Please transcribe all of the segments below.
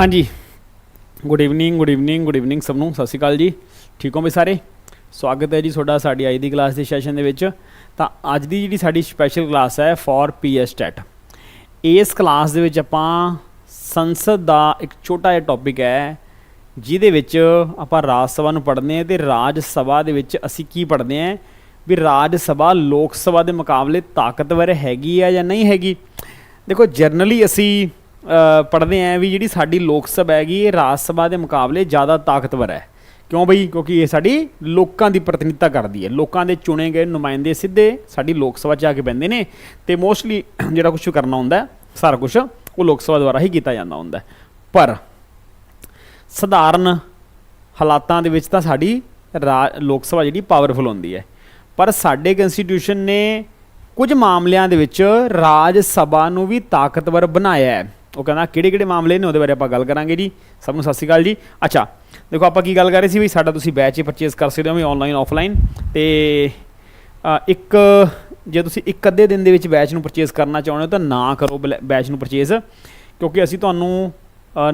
ਹਾਂਜੀ। Good evening good evening good evening ਸਭ ਨੂੰ। ਸਤਿ ਸ਼੍ਰੀ ਅਕਾਲ ਜੀ। ਠੀਕ ਹੋ ਬਈ ਸਾਰੇ? ਸਵਾਗਤ ਹੈ ਜੀ ਤੁਹਾਡਾ ਸਾਡੀ ਅੱਜ ਦੀ ਕਲਾਸ ਦੇ ਸੈਸ਼ਨ ਦੇ ਵਿੱਚ। ਤਾਂ ਅੱਜ ਦੀ ਜਿਹੜੀ ਸਾਡੀ ਸਪੈਸ਼ਲ ਕਲਾਸ ਹੈ ਫॉर ਪੀਐਸ ਟੈਟ ਇਸ ਕਲਾਸ ਦੇ ਵਿੱਚ ਆਪਾਂ ਸੰਸਦ ਦਾ ਇੱਕ ਛੋਟਾ ਜਿਹਾ ਟੌਪਿਕ ਹੈ, ਜਿਹਦੇ ਵਿੱਚ ਆਪਾਂ ਰਾਜ ਸਭਾ ਨੂੰ ਪੜ੍ਹਦੇ ਹਾਂ ਤੇ ਰਾਜ ਸਭਾ ਦੇ ਵਿੱਚ ਅਸੀਂ ਕੀ ਪੜ੍ਹਦੇ ਹਾਂ? ਵੀ ਰਾਜ ਸਭਾ ਲੋਕ ਸਭਾ ਦੇ ਮੁਕਾਬਲੇ ਤਾਕਤਵਰ ਹੈਗੀ ਹੈ ਜਾਂ ਨਹੀਂ ਹੈਗੀ? ਦੇਖੋ ਜਰਨਲੀ ਅਸੀਂ ਅ, ਪੜ੍ਹਦੇ ਆਂ ਵੀ ਜਿਹੜੀ ਸਾਡੀ ਲੋਕ ਸਭਾ ਹੈਗੀ ਇਹ ਰਾਜ ਸਭਾ ਦੇ ਮੁਕਾਬਲੇ ਜ਼ਿਆਦਾ ਤਾਕਤਵਰ ਹੈ। ਕਿਉਂ ਬਈ? ਕਿਉਂਕਿ ਇਹ ਸਾਡੀ ਲੋਕਾਂ ਦੀ ਪ੍ਰਤੀਨਿਧਤਾ ਕਰਦੀ ਹੈ। ਲੋਕਾਂ ਦੇ ਚੁਣੇ ਗਏ ਨੁਮਾਇੰਦੇ ਸਿੱਧੇ ਸਾਡੀ ਲੋਕ ਸਭਾ 'ਚ ਆ ਕੇ ਬੈੰਦੇ ਨੇ ਤੇ ਮੋਸਟਲੀ ਜਿਹੜਾ ਕੁਝ ਕਰਨਾ ਹੁੰਦਾ ਸਾਰਾ ਕੁਝ ਉਹ ਲੋਕ ਸਭਾ ਦੁਆਰਾ ਹੀ ਕੀਤਾ ਜਾਂਦਾ ਹੁੰਦਾ ਪਰ ਸਧਾਰਨ ਹਾਲਾਤਾਂ ਦੇ ਵਿੱਚ ਤਾਂ ਸਾਡੀ ਰਾ- ਲੋਕ ਸਭਾ ਜਿਹੜੀ ਪਾਵਰਫੁਲ ਹੁੰਦੀ ਹੈ। ਪਰ ਸਾਡੇ ਕਨਸਟੀਟਿਊਸ਼ਨ ਨੇ ਕੁਝ ਮਾਮਲਿਆਂ ਦੇ ਵਿੱਚ ਰਾਜ ਸਭਾ ਨੂੰ ਵੀ ਤਾਕਤਵਰ ਬਣਾਇਆ ਹੈ। ਉਹ ਕਹਿੰਦਾ, ਕਿਹੜੇ ਕਿਹੜੇ ਮਾਮਲੇ ਨੇ, ਉਹਦੇ ਬਾਰੇ ਆਪਾਂ ਗੱਲ ਕਰਾਂਗੇ ਜੀ। ਸਭ ਨੂੰ ਸਤਿ ਸ਼੍ਰੀ ਅਕਾਲ ਜੀ। ਅੱਛਾ, ਦੇਖੋ, ਆਪਾਂ ਕੀ ਗੱਲ ਕਰ ਰਹੇ ਸੀ ਵੀ ਸਾਡਾ ਤੁਸੀਂ ਬੈਚ ਹੀ ਪਰਚੇਸ ਕਰ ਸਕਦੇ ਹੋ ਵੀ ਆਨਲਾਈਨ ਆਫਲਾਈਨ ਤੇ ਇੱਕ, ਜੇ ਤੁਸੀਂ ਇੱਕ ਅੱਧੇ ਦਿਨ ਦੇ ਵਿੱਚ ਬੈਚ ਨੂੰ ਪਰਚੇਸ ਕਰਨਾ ਚਾਹੁੰਦੇ ਹੋ, ਤਾਂ ਨਾ ਕਰੋ ਬੈਚ ਨੂੰ ਪਰਚੇਸ ਕਿਉਂਕਿ ਅਸੀਂ ਤੁਹਾਨੂੰ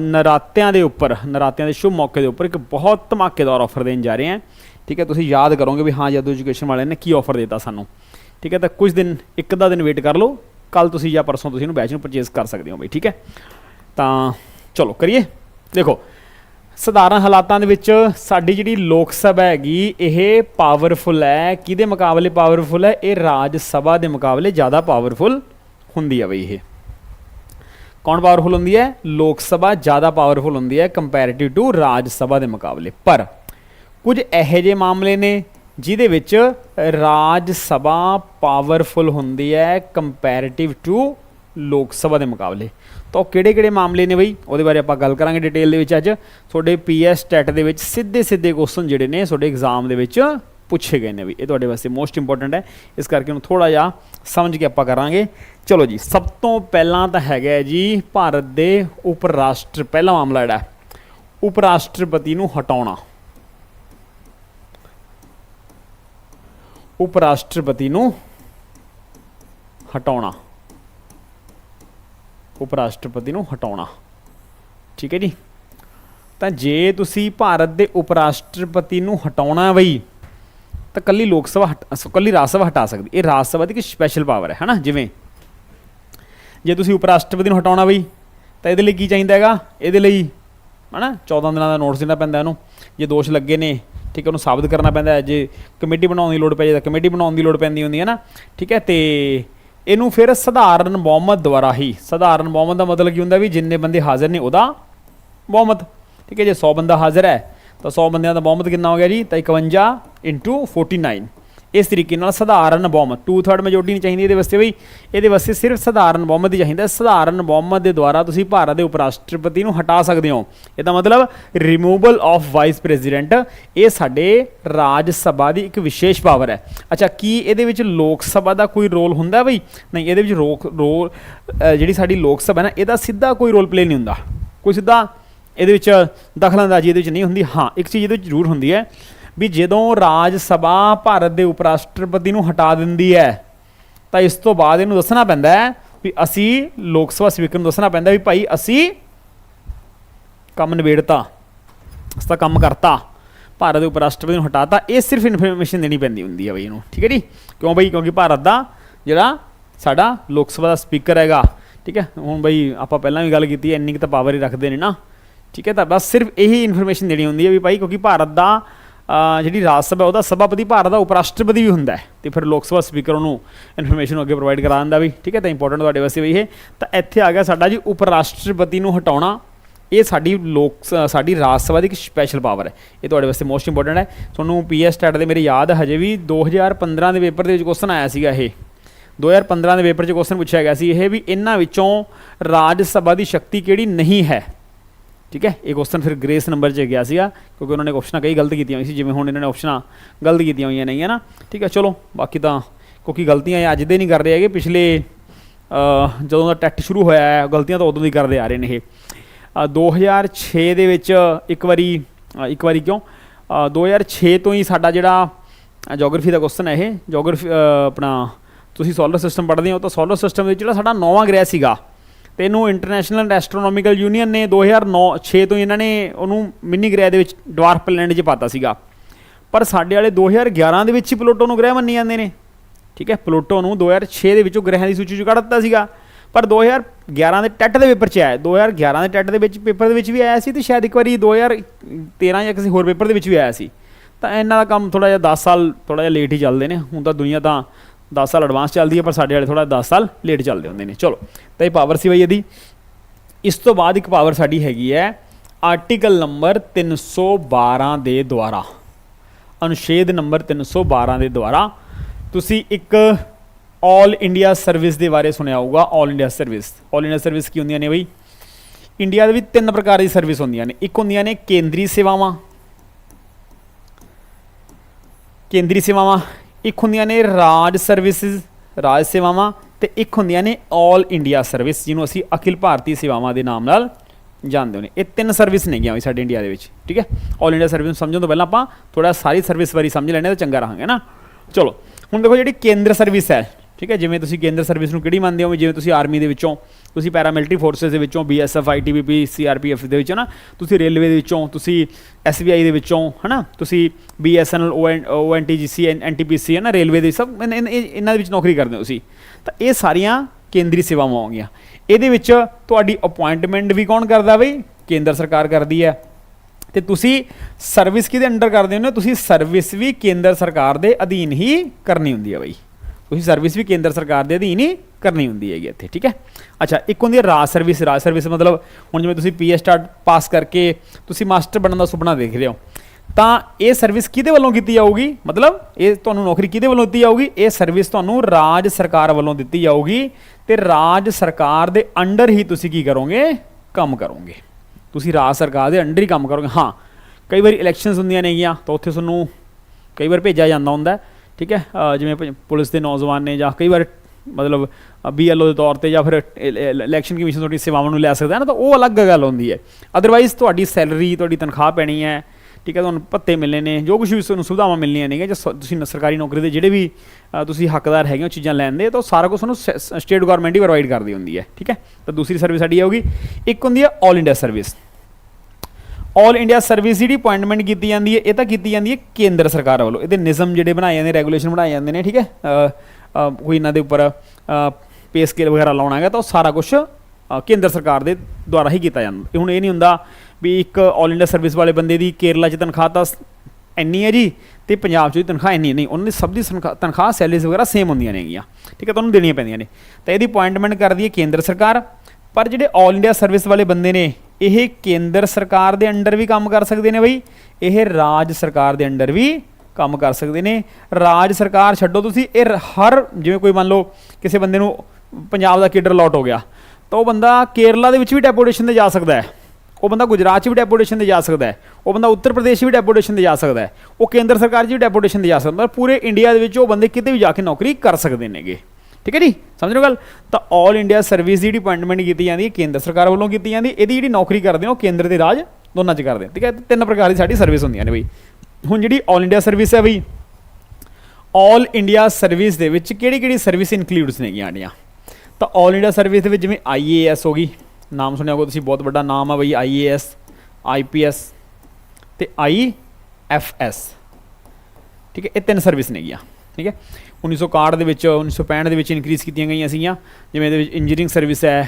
ਨਰਾਤਿਆਂ ਦੇ ਉੱਪਰ, ਨਰਾਤਿਆਂ ਦੇ ਸ਼ੁਭ ਮੌਕੇ ਦੇ ਉੱਪਰ ਇੱਕ ਬਹੁਤ ਧਮਾਕੇਦਾਰ ਆਫਰ ਦੇਣ ਜਾ ਰਹੇ ਹਾਂ। ਠੀਕ ਹੈ, ਤੁਸੀਂ ਯਾਦ ਕਰੋਗੇ ਵੀ ਹਾਂ, ਜਦੋਂ ਐਜੂਕੇਸ਼ਨ ਵਾਲਿਆਂ ਨੇ ਕੀ ਆਫਰ ਦਿੱਤਾ ਸਾਨੂੰ। ਠੀਕ ਹੈ, ਤਾਂ ਕੁਝ ਦਿਨ, ਇੱਕ ਅੱਧਾ ਦਿਨ ਵੇਟ ਕਰ ਲਓ। ਕੱਲ ਤੁਸੀਂ ਜਾਂ ਪਰਸੋਂ ਤੁਸੀਂ ਇਹਨੂੰ ਬੈਚ ਨੂੰ ਪਰਚੇਸ ਕਰ ਸਕਦੇ ਹੋ ਬਈ, ਠੀਕ ਹੈ? ਤਾਂ ਚਲੋ ਕਰੀਏ। ਦੇਖੋ, ਸਧਾਰਨ ਹਾਲਾਤਾਂ ਦੇ ਵਿੱਚ ਸਾਡੀ ਜਿਹੜੀ ਲੋਕ ਸਭਾ ਹੈਗੀ, ਇਹ ਪਾਵਰਫੁਲ ਹੈ। ਕਿਹਦੇ ਮੁਕਾਬਲੇ ਪਾਵਰਫੁਲ ਹੈ? ਇਹ ਰਾਜ ਸਭਾ ਦੇ ਮੁਕਾਬਲੇ ਜ਼ਿਆਦਾ ਪਾਵਰਫੁਲ ਹੁੰਦੀ ਹੈ ਬਈ ਇਹ। ਕੌਣ ਪਾਵਰਫੁਲ ਹੁੰਦੀ ਹੈ? ਲੋਕ ਸਭਾ ਜ਼ਿਆਦਾ ਪਾਵਰਫੁਲ ਹੁੰਦੀ ਹੈ ਕੰਪੈਰੀਟਿਵ ਟੂ ਰਾਜ ਸਭਾ ਦੇ ਮੁਕਾਬਲੇ। ਪਰ ਕੁਝ ਇਹੋ ਜਿਹੇ ਮਾਮਲੇ ਨੇ ਜਿਹਦੇ ਵਿੱਚ ਰਾਜ ਸਭਾ ਪਾਵਰਫੁਲ ਹੁੰਦੀ ਹੈ ਕੰਪੈਰੀਟਿਵ ਟੂ ਲੋਕ ਸਭਾ ਦੇ ਮੁਕਾਬਲੇ। ਤਾਂ ਉਹ ਕਿਹੜੇ ਕਿਹੜੇ ਮਾਮਲੇ ਨੇ ਬਈ? ਉਹਦੇ ਬਾਰੇ ਆਪਾਂ ਗੱਲ ਕਰਾਂਗੇ ਡਿਟੇਲ ਦੇ ਵਿੱਚ ਅੱਜ। ਤੁਹਾਡੇ ਪੀਐਸ ਟੈਟ ਦੇ ਵਿੱਚ ਸਿੱਧੇ ਸਿੱਧੇ ਕੁਐਸਚਨ ਜਿਹੜੇ ਨੇ ਤੁਹਾਡੇ ਐਗਜ਼ਾਮ ਦੇ ਵਿੱਚ ਪੁੱਛੇ ਗਏ ਨੇ ਵੀ ਇਹ ਤੁਹਾਡੇ ਵਾਸਤੇ ਮੋਸਟ ਇੰਪੋਰਟੈਂਟ ਹੈ। ਇਸ ਕਰਕੇ ਉਹਨੂੰ ਥੋੜਾ ਜਿਹਾ ਸਮਝ ਕੇ ਆਪਾਂ ਕਰਾਂਗੇ। ਚਲੋ ਜੀ, ਸਭ ਤੋਂ ਪਹਿਲਾਂ ਤਾਂ ਹੈਗਾ ਜੀ ਭਾਰਤ ਦੇ ਉਪ ਰਾਸ਼ਟਰ ਪਹਿਲਾ ਮਾਮਲਾ ਜਿਹੜਾ ਉਪ ਰਾਸ਼ਟਰਪਤੀ ਨੂੰ ਹਟਾਉਣਾ। ਉਪ ਰਾਸ਼ਟਰਪਤੀ ਨੂੰ ਹਟਾਉਣਾ। ਉਪ ਰਾਸ਼ਟਰਪਤੀ ਨੂੰ ਹਟਾਉਣਾ। ਠੀਕ ਹੈ ਜੀ? ਤਾਂ ਜੇ ਤੁਸੀਂ ਭਾਰਤ ਦੇ ਉਪ ਰਾਸ਼ਟਰਪਤੀ ਨੂੰ ਹਟਾਉਣਾ ਬਈ, ਤਾਂ ਕੱਲੀ ਲੋਕ ਸਭਾ ਹਟ- ਅਸ- ਕੱਲੀ ਰਾਜ ਸਭਾ ਹਟਾ ਸਕਦੀ। ਇਹ ਰਾਜ ਸਭਾ ਦੀ ਇੱਕ ਸਪੈਸ਼ਲ ਪਾਵਰ ਹੈ, ਹਨਾ? ਜਿਵੇਂ ਜੇ ਤੁਸੀਂ ਉਪ ਰਾਸ਼ਟਰਪਤੀ ਨੂੰ ਹਟਾਉਣਾ ਬਈ, ਤਾਂ ਇਹਦੇ ਲਈ ਕੀ ਚਾਹੀਦਾ ਹੈਗਾ? ਇਹਦੇ ਲਈ, ਹਨਾ? 14 ਦਿਨਾਂ ਦਾ ਨੋਟਿਸ ਦੇਣਾ ਪੈਂਦਾ ਇਹਨੂੰ। ਜੇ ਦੋਸ਼ ਲੱਗੇ ਨੇ ਠੀਕ ਹੈ, ਉਹਨੂੰ ਸਾਬਤ ਕਰਨਾ ਪੈਂਦਾ ਜੇ ਕਮੇਟੀ ਬਣਾਉਣ ਦੀ ਲੋੜ ਪੈ ਜਾਏ ਤਾਂ ਕਮੇਟੀ ਬਣਾਉਣ ਦੀ ਲੋੜ ਪੈਂਦੀ ਹੁੰਦੀ ਹੈ ਨਾ। ਠੀਕ ਹੈ, ਤੇ ਇਹਨੂੰ ਫਿਰ ਸਧਾਰਨ ਬਹੁਮਤ ਦੁਆਰਾ ਹੀ, ਸਧਾਰਨ ਬਹੁਮਤ ਦਾ ਮਤਲਬ ਕੀ ਹੁੰਦਾ ਵੀ ਜਿੰਨੇ ਬੰਦੇ ਹਾਜ਼ਰ ਨੇ ਉਹਦਾ ਬਹੁਮਤ। ਠੀਕ ਹੈ, ਜੇ 100 ਬੰਦਾ ਹਾਜ਼ਰ ਹੈ, ਤਾਂ 100 ਬੰਦਿਆਂ ਦਾ ਬਹੁਮਤ ਕਿੰਨਾ ਹੋ ਗਿਆ ਜੀ? ਤਾਂ 51 49 ਇਸ ਤਰੀਕੇ ਨਾਲ ਸਧਾਰਨ ਬਹੁਮਤ 2/3 ਮੈਜੋਰਟੀ ਨਹੀਂ ਚਾਹੀਦੀ ਇਹਦੇ ਵਾਸਤੇ ਬਈ। ਇਹਦੇ ਵਾਸਤੇ ਸਿਰਫ ਸਧਾਰਨ ਬਹੁਮਤ ਹੀ ਚਾਹੀਦਾ। ਸਧਾਰਨ ਬਹੁਮਤ ਦੇ ਦੁਆਰਾ ਤੁਸੀਂ ਭਾਰਤ ਦੇ ਉਪ ਰਾਸ਼ਟਰਪਤੀ ਨੂੰ ਹਟਾ ਸਕਦੇ ਹੋ। ਇਹਦਾ ਮਤਲਬ ਰਿਮੂਵਲ ਆਫ ਵਾਈਸ ਪ੍ਰੈਜ਼ੀਡੈਂਟ ਇਹ ਸਾਡੇ ਰਾਜ ਸਭਾ ਦੀ ਇੱਕ ਵਿਸ਼ੇਸ਼ ਪਾਵਰ ਹੈ। ਅੱਛਾ, ਕੀ ਇਹਦੇ ਵਿੱਚ ਲੋਕ ਸਭਾ ਦਾ ਕੋਈ ਰੋਲ ਹੁੰਦਾ ਬਈ? ਨਹੀਂ, ਇਹਦੇ ਵਿੱਚ ਰੋਕ, ਰੋਲ ਜਿਹੜੀ ਸਾਡੀ ਲੋਕ ਸਭਾ ਨਾ, ਇਹਦਾ ਸਿੱਧਾ ਕੋਈ ਰੋਲ ਪਲੇ ਨਹੀਂ ਹੁੰਦਾ। ਕੋਈ ਸਿੱਧਾ ਇਹਦੇ ਵਿੱਚ ਦਖਲ ਅੰਦਾਜ਼ੀ ਇਹਦੇ ਵਿੱਚ ਨਹੀਂ ਹੁੰਦੀ। ਹਾਂ, ਇੱਕ ਚੀਜ਼ ਇਹਦੇ ਵਿੱਚ ਜ਼ਰੂਰ ਹੁੰਦੀ ਹੈ। ਵੀ ਜਦੋਂ ਰਾਜ ਸਭਾ ਭਾਰਤ ਦੇ ਉਪ ਰਾਸ਼ਟਰਪਤੀ ਨੂੰ ਹਟਾ ਦਿੰਦੀ ਹੈ, ਤਾਂ ਇਸ ਤੋਂ ਬਾਅਦ ਇਹਨੂੰ ਦੱਸਣਾ ਪੈਂਦਾ ਹੈ ਵੀ ਅਸੀਂ ਲੋਕ ਸਭਾ ਸਪੀਕਰ ਨੂੰ ਦੱਸਣਾ ਪੈਂਦਾ ਵੀ ਭਾਈ ਅਸੀਂ ਕੰਮ ਨਿਬੇੜਤਾ, ਅਸੀਂ ਤਾਂ ਕੰਮ ਕਰਤਾ, ਭਾਰਤ ਦੇ ਉਪ ਰਾਸ਼ਟਰਪਤੀ ਨੂੰ ਹਟਾਤਾ, ਇਹ ਸਿਰਫ ਇਨਫੋਰਮੇਸ਼ਨ ਦੇਣੀ ਪੈਂਦੀ ਹੁੰਦੀ ਹੈ ਬਈ ਇਹਨੂੰ, ਠੀਕ ਹੈ ਜੀ? ਕਿਉਂ ਬਈ? ਕਿਉਂਕਿ ਭਾਰਤ ਦਾ ਜਿਹੜਾ ਸਾਡਾ ਲੋਕ ਸਭਾ ਦਾ ਸਪੀਕਰ ਹੈਗਾ, ਠੀਕ ਹੈ? ਹੁਣ ਬਈ ਆਪਾਂ ਪਹਿਲਾਂ ਵੀ ਗੱਲ ਕੀਤੀ ਹੈ, ਇੰਨੀ ਕੁ ਤਾਂ ਪਾਵਰ ਹੀ ਰੱਖਦੇ ਨੇ ਨਾ, ਠੀਕ ਹੈ? ਤਾਂ ਬਸ ਸਿਰਫ ਇਹੀ ਇਨਫੋਰਮੇਸ਼ਨ ਦੇਣੀ ਹੁੰਦੀ ਹੈ ਵੀ ਭਾਈ ਕਿਉਂਕਿ ਭਾਰਤ ਦਾ ਜਿਹੜੀ ਰਾਜ ਸਭਾ, ਉਹਦਾ ਸਭਾਪਤੀ ਭਾਰਤ ਦਾ ਉਪ ਰਾਸ਼ਟਰਪਤੀ ਵੀ ਹੁੰਦਾ ਹੈ। ਤੇ ਫਿਰ ਲੋਕ ਸਭਾ ਸਪੀਕਰ ਉਹਨੂੰ ਇਨਫੋਰਮੇਸ਼ਨ ਅੱਗੇ ਪ੍ਰੋਵਾਈਡ ਕਰਾ ਦਿੰਦਾ ਵੀ, ਠੀਕ ਹੈ, ਤਾਂ ਇੰਪੋਰਟੈਂਟ ਤੁਹਾਡੇ ਵਾਸਤੇ ਵੀ ਇਹ। ਤਾਂ ਇੱਥੇ ਆ ਗਿਆ ਸਾਡਾ ਜੀ ਉਪ ਰਾਸ਼ਟਰਪਤੀ ਨੂੰ ਹਟਾਉਣਾ। ਇਹ ਸਾਡੀ ਲੋਕ ਸ- ਸਾਡੀ ਰਾਜ ਸਭਾ ਦੀ ਇੱਕ ਸਪੈਸ਼ਲ ਪਾਵਰ ਹੈ। ਇਹ ਤੁਹਾਡੇ ਵਾਸਤੇ ਮੋਸਟ ਇੰਪੋਰਟੈਂਟ ਹੈ। ਤੁਹਾਨੂੰ ਪੀਐਸ ਸਟੈਟ ਦੇ ਮੇਰੇ ਯਾਦ ਹੈ, ਹਜੇ ਵੀ 2015 ਦੇ ਪੇਪਰ ਦੇ ਵਿੱਚ ਕੁਐਸਚਨ ਆਇਆ ਸੀਗਾ ਇਹ। 2015 ਦੇ ਪੇਪਰ 'ਚ ਕੁਐਸਚਨ ਪੁੱਛਿਆ ਗਿਆ ਸੀ ਇਹ ਵੀ ਇਹਨਾਂ ਵਿੱਚੋਂ ਰਾਜ ਸਭਾ ਦੀ ਸ਼ਕਤੀ ਕਿਹੜੀ ਨਹੀਂ ਹੈ। ਠੀਕ ਹੈ? ਇਹ ਕੁਐਸਚਨ ਫਿਰ ਗ੍ਰੇਸ ਨੰਬਰ 'ਚ ਗਿਆ ਸੀਗਾ ਕਿਉਂਕਿ ਉਹਨਾਂ ਨੇ ਆਪਸ਼ਨਾਂ ਕਈ ਗਲਤ ਕੀਤੀਆਂ ਹੋਈ ਸੀ ਜਿਵੇਂ ਹੁਣ ਇਹਨਾਂ ਨੇ ਆਪਸ਼ਨਾਂ ਗਲਤ ਕੀਤੀਆਂ ਹੋਈਆਂ ਨਹੀਂ ਹੈ ਨਾ ਠੀਕ ਹੈ ਚਲੋ ਬਾਕੀ ਤਾਂ ਕਿਉਂਕਿ ਗਲਤੀਆਂ ਅੱਜ ਦੇ ਨਹੀਂ ਕਰ ਰਹੇ ਹੈਗੇ ਪਿਛਲੇ ਜਦੋਂ ਦਾ ਟੈਟ ਸ਼ੁਰੂ ਹੋਇਆ ਹੈ ਗਲਤੀਆਂ ਤਾਂ ਉਦੋਂ ਦੀ ਕਰਦੇ ਆ ਰਹੇ ਨੇ ਇਹ। ਅ, 2006 ਦੇ ਵਿੱਚ ਇੱਕ ਵਾਰੀ ਇੱਕ ਵਾਰੀ ਕਿਉਂ? ਅ, 2006 ਤੋਂ ਹੀ ਸਾਡਾ ਜਿਹੜਾ ਜੀਓਗ੍ਰਾਫੀ ਦਾ ਕੁਐਸਚਨ ਹੈ ਇਹ। ਜੀਓਗ੍ਰਾਫੀ ਆਪਣਾ ਤੁਸੀਂ ਸੋਲਰ ਸਿਸਟਮ ਪੜ੍ਹਦੇ ਹੋ ਤਾਂ ਸੋਲਰ ਸਿਸਟਮ ਵਿੱਚ ਜਿਹੜਾ ਸਾਡਾ ਨੌਵਾਂ ਗ੍ਰਹਿ ਸੀਗਾ ਤੇ ਇਹਨੂੰ ਇੰਟਰਨੈਸ਼ਨਲ ਐਸਟਰੋਨੋਮਿਕਲ ਯੂਨੀਅਨ ਨੇ 2009 6 ਤੋਂ ਇਹਨਾਂ ਨੇ ਉਹਨੂੰ ਮਿੰਨੀ ਗ੍ਰਹਿ ਦੇ ਵਿੱਚ ਡਵਾਰਫ ਪਲੈਨਟ 'ਚ ਪਾਤਾ ਸੀਗਾ। ਪਰ ਸਾਡੇ ਵਾਲੇ 2011 ਦੇ ਵਿੱਚ ਹੀ ਪਲੂਟੋ ਨੂੰ ਗ੍ਰਹਿ ਮੰਨੀ ਜਾਂਦੇ ਨੇ। ਠੀਕ ਹੈ ਪਲੂਟੋ ਨੂੰ 2006 ਦੇ ਵਿੱਚੋਂ ਗ੍ਰਹਿਆਂ ਦੀ ਸੂਚੀ 'ਚ ਕੱਢ ਦਿੱਤਾ ਸੀਗਾ। ਪਰ 2011 ਦੇ ਟੈਟ ਦੇ ਪੇਪਰ 'ਚ ਆਇਆ। 2011 ਦੇ ਟੈਟ ਦੇ ਵਿੱਚ ਪੇਪਰ ਦੇ ਵਿੱਚ ਵੀ ਆਇਆ ਸੀ ਤੇ ਸ਼ਾਇਦ ਇੱਕ ਵਾਰੀ 2013 ਜਾਂ ਕਿਸੇ ਹੋਰ ਪੇਪਰ ਦੇ ਵਿੱਚ ਵੀ ਆਇਆ ਸੀ। ਤਾਂ ਇਹਨਾਂ ਦਾ ਕੰਮ ਥੋੜਾ ਜਿਹਾ 10 ਸਾਲ ਥੋੜਾ ਜਿਹਾ ਲੇਟ ਹੀ ਚੱਲਦੇ ਨੇ। ਹੁਣ ਤਾਂ ਦੁਨੀਆ ਤਾਂ 10 ਸਾਲ ਐਡਵਾਂਸ ਚੱਲਦੀ ਹੈ, ਪਰ ਸਾਡੇ ਵਾਲੇ ਥੋੜਾ 10 ਸਾਲ ਲੇਟ ਚੱਲਦੇ ਹੁੰਦੇ ਨੇ। ਚਲੋ, ਤਾਂ ਇਹ ਪਾਵਰ ਸੀ ਬਈ ਇਹਦੀ। ਇਸ ਤੋਂ ਬਾਅਦ ਇੱਕ ਪਾਵਰ ਸਾਡੀ ਹੈਗੀ ਹੈ ਆਰਟੀਕਲ ਨੰਬਰ 312 ਦੇ ਦੁਆਰਾ। ਅਨੁਛੇਦ ਨੰਬਰ 312 ਦੇ ਦੁਆਰਾ। ਤੁਸੀਂ ਇੱਕ ਆਲ ਇੰਡੀਆ ਸਰਵਿਸ ਦੇ ਬਾਰੇ ਸੁਣਿਆ ਹੋਊਗਾ all India service all India service ਕੀ ਹੁੰਦੀਆਂ ਨੇ ਬਈ? ਇੰਡੀਆ ਦੇ ਵਿੱਚ ਤਿੰਨ ਪ੍ਰਕਾਰ ਦੀ ਸਰਵਿਸ ਹੁੰਦੀਆਂ ਨੇ। ਇੱਕ ਹੁੰਦੀਆਂ ਨੇ ਕੇਂਦਰੀ ਸੇਵਾਵਾਂ। ਕੇਂਦਰੀ ਸੇਵਾਵਾਂ ਇੱਕ ਹੁੰਦੀਆਂ ਨੇ ਰਾਜ ਸਰਵਿਸਿਜ਼ ਰਾਜ ਸੇਵਾਵਾਂ ਤੇ ਇੱਕ ਹੁੰਦੀਆਂ ਨੇ 올 ਇੰਡੀਆ ਸਰਵਿਸ ਜਿਹਨੂੰ ਅਸੀਂ ਅਖਿਲ ਭਾਰਤੀ ਸੇਵਾਵਾਂ ਦੇ ਨਾਮ ਨਾਲ ਜਾਣਦੇ ਨੇ ਇਹ ਤਿੰਨ ਸਰਵਿਸ ਨੇਗੀਆਂ ਵੀ ਸਾਡੇ ਇੰਡੀਆ ਦੇ ਵਿੱਚ, ਠੀਕ ਹੈ? 올 ਇੰਡੀਆ ਸਰਵਿਸ ਨੂੰ ਸਮਝਣ ਤੋਂ ਪਹਿਲਾਂ ਆਪਾਂ ਥੋੜਾ ਸਾਰੀ ਸਰਵਿਸ ਬਾਰੇ ਸਮਝ ਲੈਣੇ ਤਾਂ ਚੰਗਾ ਰਹਾਂਗੇ ਨਾ? ਚਲੋ, ਹੁਣ ਦੇਖੋ ਜਿਹੜੀ ਕੇਂਦਰ ਸਰਵਿਸ ਹੈ ਠੀਕ ਹੈ, ਜਿਵੇਂ ਤੁਸੀਂ ਕੇਂਦਰ ਸਰਵਿਸ ਨੂੰ ਕਿਹੜੀ ਮੰਨਦੇ ਹੋ? ਜਿਵੇਂ ਤੁਸੀਂ ਆਰਮੀ ਦੇ ਵਿੱਚੋਂ, ਤੁਸੀਂ ਪੈਰਾਮਿਲਟਰੀ ਫੋਰਸਸ ਦੇ ਵਿੱਚੋਂ ਬੀਐਸਐਫ ਆਈਟੀਬੀਪੀ ਸੀਆਰਪੀਐਫ ਦੇ ਵਿੱਚੋਂ ਨਾ, ਤੁਸੀਂ ਰੇਲਵੇ ਦੇ ਵਿੱਚੋਂ, ਤੁਸੀਂ ਐਸਬੀਆਈ ਦੇ ਵਿੱਚੋਂ, ਹਨਾ? ਤੁਸੀਂ ਬੀਐਸਐਨਐਲ ਓਐਨਟੀਜੀਸੀ ਐਨਟੀਪੀਸੀ ਹੈ ਨਾ ਰੇਲਵੇ ਦੇ ਸਭ, ਇਨ- ਇਹਨਾਂ ਦੇ ਵਿੱਚ ਨੌਕਰੀ ਕਰਦੇ ਹੋ ਤੁਸੀਂ। ਤਾਂ ਇਹ ਸਾਰੀਆਂ ਕੇਂਦਰੀ ਸੇਵਾਵਾਂ ਹੋ ਗਈਆਂ ਇਹਦੇ ਵਿੱਚ ਤੁਹਾਡੀ ਅਪਾਇੰਟਮੈਂਟ ਵੀ ਕੌਣ ਕਰਦਾ ਬਈ? ਕੇਂਦਰ ਸਰਕਾਰ ਕਰਦੀ ਹੈ। ਤੇ ਤੁਸੀਂ ਸਰਵਿਸ ਕਿਹਦੇ ਅੰਡਰ ਕਰਦੇ ਹੋ? ਨਾ ਤੁਸੀਂ ਸਰਵਿਸ ਵੀ ਕੇਂਦਰ ਸਰਕਾਰ ਦੇ ਅਧੀਨ ਹੀ ਕਰਨੀ ਹੁੰਦੀ ਹੈ ਬਈ। ਤੁਸੀਂ ਸਰਵਿਸ ਵੀ ਕੇਂਦਰ ਸਰਕਾਰ ਦੇ ਅਧੀਨ ਹੀ ਕਰਨੀ ਹੁੰਦੀ ਹੈਗੀ ਇੱਥੇ ਠੀਕ ਹੈ? ਅੱਛਾ ਇੱਕ ਹੁੰਦੀ ਹੈ ਰਾਜ ਸਰਵਿਸ ਰਾਜ ਸਰਵਿਸ ਮਤਲਬ ਹੁਣ ਜਿਵੇਂ ਤੁਸੀਂ ਪੀਐਸ ਸਟਾਰਟ ਪਾਸ ਕਰਕੇ ਤੁਸੀਂ ਮਾਸਟਰ ਬਣਨ ਦਾ ਸੁਪਨਾ ਦੇਖ ਰਹੇ ਹੋ ਤਾਂ ਇਹ ਸਰਵਿਸ ਕਿਹਦੇ ਵੱਲੋਂ ਕੀਤੀ ਜਾਊਗੀ? ਮਤਲਬ ਇਹ ਤੁਹਾਨੂੰ ਨੌਕਰੀ ਕਿਹਦੇ ਵੱਲੋਂ ਦਿੱਤੀ ਜਾਊਗੀ? ਇਹ ਸਰਵਿਸ ਤੁਹਾਨੂੰ ਰਾਜ ਸਰਕਾਰ ਵੱਲੋਂ ਦਿੱਤੀ ਜਾਊਗੀ ਤੇ ਰਾਜ ਸਰਕਾਰ ਦੇ ਅੰਡਰ ਹੀ ਤੁਸੀਂ ਕੀ ਕਰੋਗੇ? ਕੰਮ ਕਰੋਗੇ। ਤੁਸੀਂ ਰਾਜ ਸਰਕਾਰ ਦੇ ਅੰਡਰ ਹੀ ਕੰਮ ਕਰੋਗੇ। ਹਾਂ ਕਈ ਵਾਰੀ ਇਲੈਕਸ਼ਨਸ ਹੁੰਦੀਆਂ ਨੇਗੀਆਂ ਤਾਂ ਉੱਥੇ ਤੁਹਾਨੂੰ ਕਈ ਵਾਰ ਭੇਜਿਆ ਜਾਂਦਾ ਹੁੰਦਾ ਹੈ, ਠੀਕ ਹੈ? ਜਿਵੇਂ ਪ- ਪੁਲਿਸ ਦੇ ਨੌਜਵਾਨ ਨੇ ਜਾਂ ਕਈ ਵਾਰ ਮਤਲਬ ਬੀਐਲਓ ਦੇ ਤੌਰ ਤੇ ਜਾਂ ਫਿਰ ਇਲੈਕਸ਼ਨ ਕਮਿਸ਼ਨ ਤੁਹਾਡੀ ਸੇਵਾਵਾਂ ਨੂੰ ਲੈ ਸਕਦਾ ਹੈ ਨਾ, ਤਾਂ ਉਹ ਅਲੱਗ ਗੱਲ ਹੁੰਦੀ ਹੈ। ਅਦਰਵਾਈਜ਼ ਤੁਹਾਡੀ ਸੈਲਰੀ ਤੁਹਾਡੀ ਤਨਖਾਹ ਪੈਣੀ ਹੈ, ਠੀਕ ਹੈ? ਤੁਹਾਨੂੰ ਭੱਤੇ ਮਿਲਣੇ ਨੇ, ਜੋ ਕੁਝ ਵੀ ਤੁਹਾਨੂੰ ਸੁਵਿਧਾਵਾਂ ਮਿਲਣੀਆਂ ਨੇਗੀਆਂ, ਜੇ ਸ- ਤੁਸੀਂ ਸਰਕਾਰੀ ਨੌਕਰੀ ਦੇ ਜਿਹੜੇ ਵੀ ਤੁਸੀਂ ਹੱਕਦਾਰ ਹੈਗੇ ਹੋ, ਚੀਜ਼ਾਂ ਲੈਣ ਦੇ, ਤਾਂ ਉਹ ਸਾਰਾ ਕੁਝ ਤੁਹਾਨੂੰ ਸਟੇਟ ਗਵਰਨਮੈਂਟ ਹੀ ਪ੍ਰੋਵਾਈਡ ਕਰਦੀ ਹੁੰਦੀ ਹੈ, ਠੀਕ ਹੈ? ਤਾਂ ਦੂਸਰੀ ਸਰਵਿਸ ਸਾਡੀ ਇਹ ਇੱਕ ਹੁੰਦੀ ਹੈ 올 India service all India service ਜਿਹੜੀ ਅਪਾਇੰਟਮੈਂਟ ਕੀਤੀ ਜਾਂਦੀ ਹੈ, ਇਹ ਤਾਂ ਕੀਤੀ ਜਾਂਦੀ ਹੈ ਕੇਂਦਰ ਸਰਕਾਰ ਵੱਲੋਂ। ਇਹਦੇ ਨਿਯਮ ਜਿਹੜੇ ਬਣਾਏ ਜਾਂਦੇ ਰੈਗੂਲੇਸ਼ਨ ਬਣਾਏ ਜਾਂਦੇ ਨੇ, ਠੀਕ ਹੈ? ਕੋਈ ਇਹਨਾਂ ਦੇ ਉੱਪਰ ਪੇ ਸਕੇਲ ਵਗੈਰਾ ਲਾਉਣਾ ਹੈਗਾ ਤਾਂ ਉਹ ਸਾਰਾ ਕੁਝ ਕੇਂਦਰ ਸਰਕਾਰ ਦੇ ਦੁਆਰਾ ਹੀ ਕੀਤਾ ਜਾਂਦਾ। ਹੁਣ ਇਹ ਨਹੀਂ ਹੁੰਦਾ ਵੀ ਇੱਕ ਆਲ ਇੰਡੀਆ ਸਰਵਿਸ ਵਾਲੇ ਬੰਦੇ ਦੀ ਕੇਰਲਾ 'ਚ ਤਨਖਾਹ ਤਾਂ ਇੰਨੀ ਹੈ ਜੀ ਤੇ ਪੰਜਾਬ 'ਚ ਵੀ ਤਨਖਾਹ ਇੰਨੀ ਨਹੀਂ, ਉਹਨਾਂ ਦੀ ਸਭ ਦੀ ਤਨਖਾਹ ਸੈਲਰੀਜ਼ ਵਗੈਰਾ ਸੇਮ ਹੁੰਦੀਆਂ ਨੇਗੀਆਂ ਠੀਕ ਹੈ? ਤੁਹਾਨੂੰ ਦੇਣੀਆਂ ਪੈਂਦੀਆਂ ਨੇ। ਤਾਂ ਇਹਦੀ ਅਪਾਇੰਟਮੈਂਟ ਕਰਦੀ ਹੈ ਕੇਂਦਰ ਸਰਕਾਰ। ਪਰ ਜਿਹੜੇ ਆਲ ਇੰਡੀਆ ਸਰਵਿਸ ਵਾਲੇ ਬੰਦੇ ਨੇ ਇਹ ਕੇਂਦਰ ਸਰਕਾਰ ਦੇ ਅੰਡਰ ਵੀ ਕੰਮ ਕਰ ਸਕਦੇ ਨੇ ਬਈ, ਇਹ ਰਾਜ ਸਰਕਾਰ ਦੇ ਅੰਡਰ ਵੀ ਕੰਮ ਕਰ ਸਕਦੇ ਨੇ। ਰਾਜ ਸਰਕਾਰ ਛੱਡੋ ਤੁਸੀਂ, ਇਹ ਹਰ, ਜਿਵੇਂ ਕੋਈ ਮੰਨ ਲਓ ਕਿਸੇ ਬੰਦੇ ਨੂੰ ਪੰਜਾਬ ਦਾ ਕੇਡਰ ਅਲਾਟ ਹੋ ਗਿਆ, ਤਾਂ ਉਹ ਬੰਦਾ ਕੇਰਲਾ ਦੇ ਵਿੱਚ ਵੀ ਡੈਪੂਟੇਸ਼ਨ ਤੇ ਜਾ ਸਕਦਾ ਹੈ। ਉਹ ਬੰਦਾ ਗੁਜਰਾਤ 'ਚ ਵੀ ਡੈਪੂਟੇਸ਼ਨ ਤੇ ਜਾ ਸਕਦਾ ਹੈ। ਉਹ ਬੰਦਾ ਉੱਤਰ ਪ੍ਰਦੇਸ਼ 'ਚ ਵੀ ਡੈਪੂਟੇਸ਼ਨ ਤੇ ਜਾ ਸਕਦਾ ਹੈ। ਉਹ ਕੇਂਦਰ ਸਰਕਾਰ 'ਚ ਵੀ ਡੈਪੂਟੇਸ਼ਨ ਤੇ ਜਾ ਸਕਦਾ ਮਤਲਬ ਪੂਰੇ ਇੰਡੀਆ ਦੇ ਵਿੱਚ ਉਹ ਬੰਦੇ ਕਿਤੇ ਵੀ ਜਾ ਕੇ ਨੌਕਰੀ ਕਰ ਸਕਦੇ ਨੇਗੇ। ਠੀਕ ਹੈ ਜੀ ਸਮਝ ਰਹੇ ਹੋ ਗੱਲ ਤਾਂ 올 ਇੰਡੀਆ ਸਰਵਿਸ ਦੀ ਜਿਹੜੀ ਅਪਾਇੰਟਮੈਂਟ ਕੀਤੀ ਜਾਂਦੀ ਹੈ ਕੇਂਦਰ ਸਰਕਾਰ ਵੱਲੋਂ ਕੀਤੀ ਜਾਂਦੀ ਹੈ ਇਹਦੀ ਜਿਹੜੀ ਨੌਕਰੀ ਕਰਦੇ ਨੇ ਉਹ ਕੇਂਦਰ ਤੇ ਰਾਜ ਦੋਨਾਂ 'ਚ ਕਰਦੇ ਨੇ ਠੀਕ ਹੈ ਤੇ ਤਿੰਨ ਪ੍ਰਕਾਰ ਦੀ ਸਾਡੀ ਸਰਵਿਸ ਹੁੰਦੀਆਂ ਨੇ ਬਈ ਹੁਣ ਜਿਹੜੀ 올 ਇੰਡੀਆ ਸਰਵਿਸ ਹੈ ਬਈ 올 ਇੰਡੀਆ ਸਰਵਿਸ ਦੇ ਵਿੱਚ ਕਿਹੜੀ ਕਿਹੜੀ ਸਰਵਿਸ ਇਨਕਲੂਡਸ ਨੇਗੀਆਂ ਸਾਡੀਆਂ ਤਾਂ 올 ਇੰਡੀਆ ਸਰਵਿਸ ਦੇ ਵਿੱਚ ਜਿਵੇਂ ਆਈਏਐਸ ਹੋ ਗਈ ਨਾਮ ਸੁਣਿਆ ਹੋਗਾ ਤੁਸੀਂ ਬਹੁਤ ਵੱਡਾ ਨਾਮ ਆ ਬਈ ਆਈਏਐਸ ਆਈਪੀਐਸ ਤੇ ਆਈਐਫਐਸ ਠੀਕ ਹੈ ਇਹ ਤਿੰਨ ਸਰਵਿਸ ਨੇਗੀਆਂ ਠੀਕ ਹੈ। 1961 ਦੇ ਵਿੱਚ 1965 ਦੇ ਵਿੱਚ ਇਨਕਰੀਜ਼ ਕੀਤੀਆਂ ਗਈਆਂ ਸੀਗੀਆਂ। ਜਿਵੇਂ ਇਹਦੇ ਵਿੱਚ ਇੰਜੀਨੀਅਰਿੰਗ ਸਰਵਿਸ ਹੈ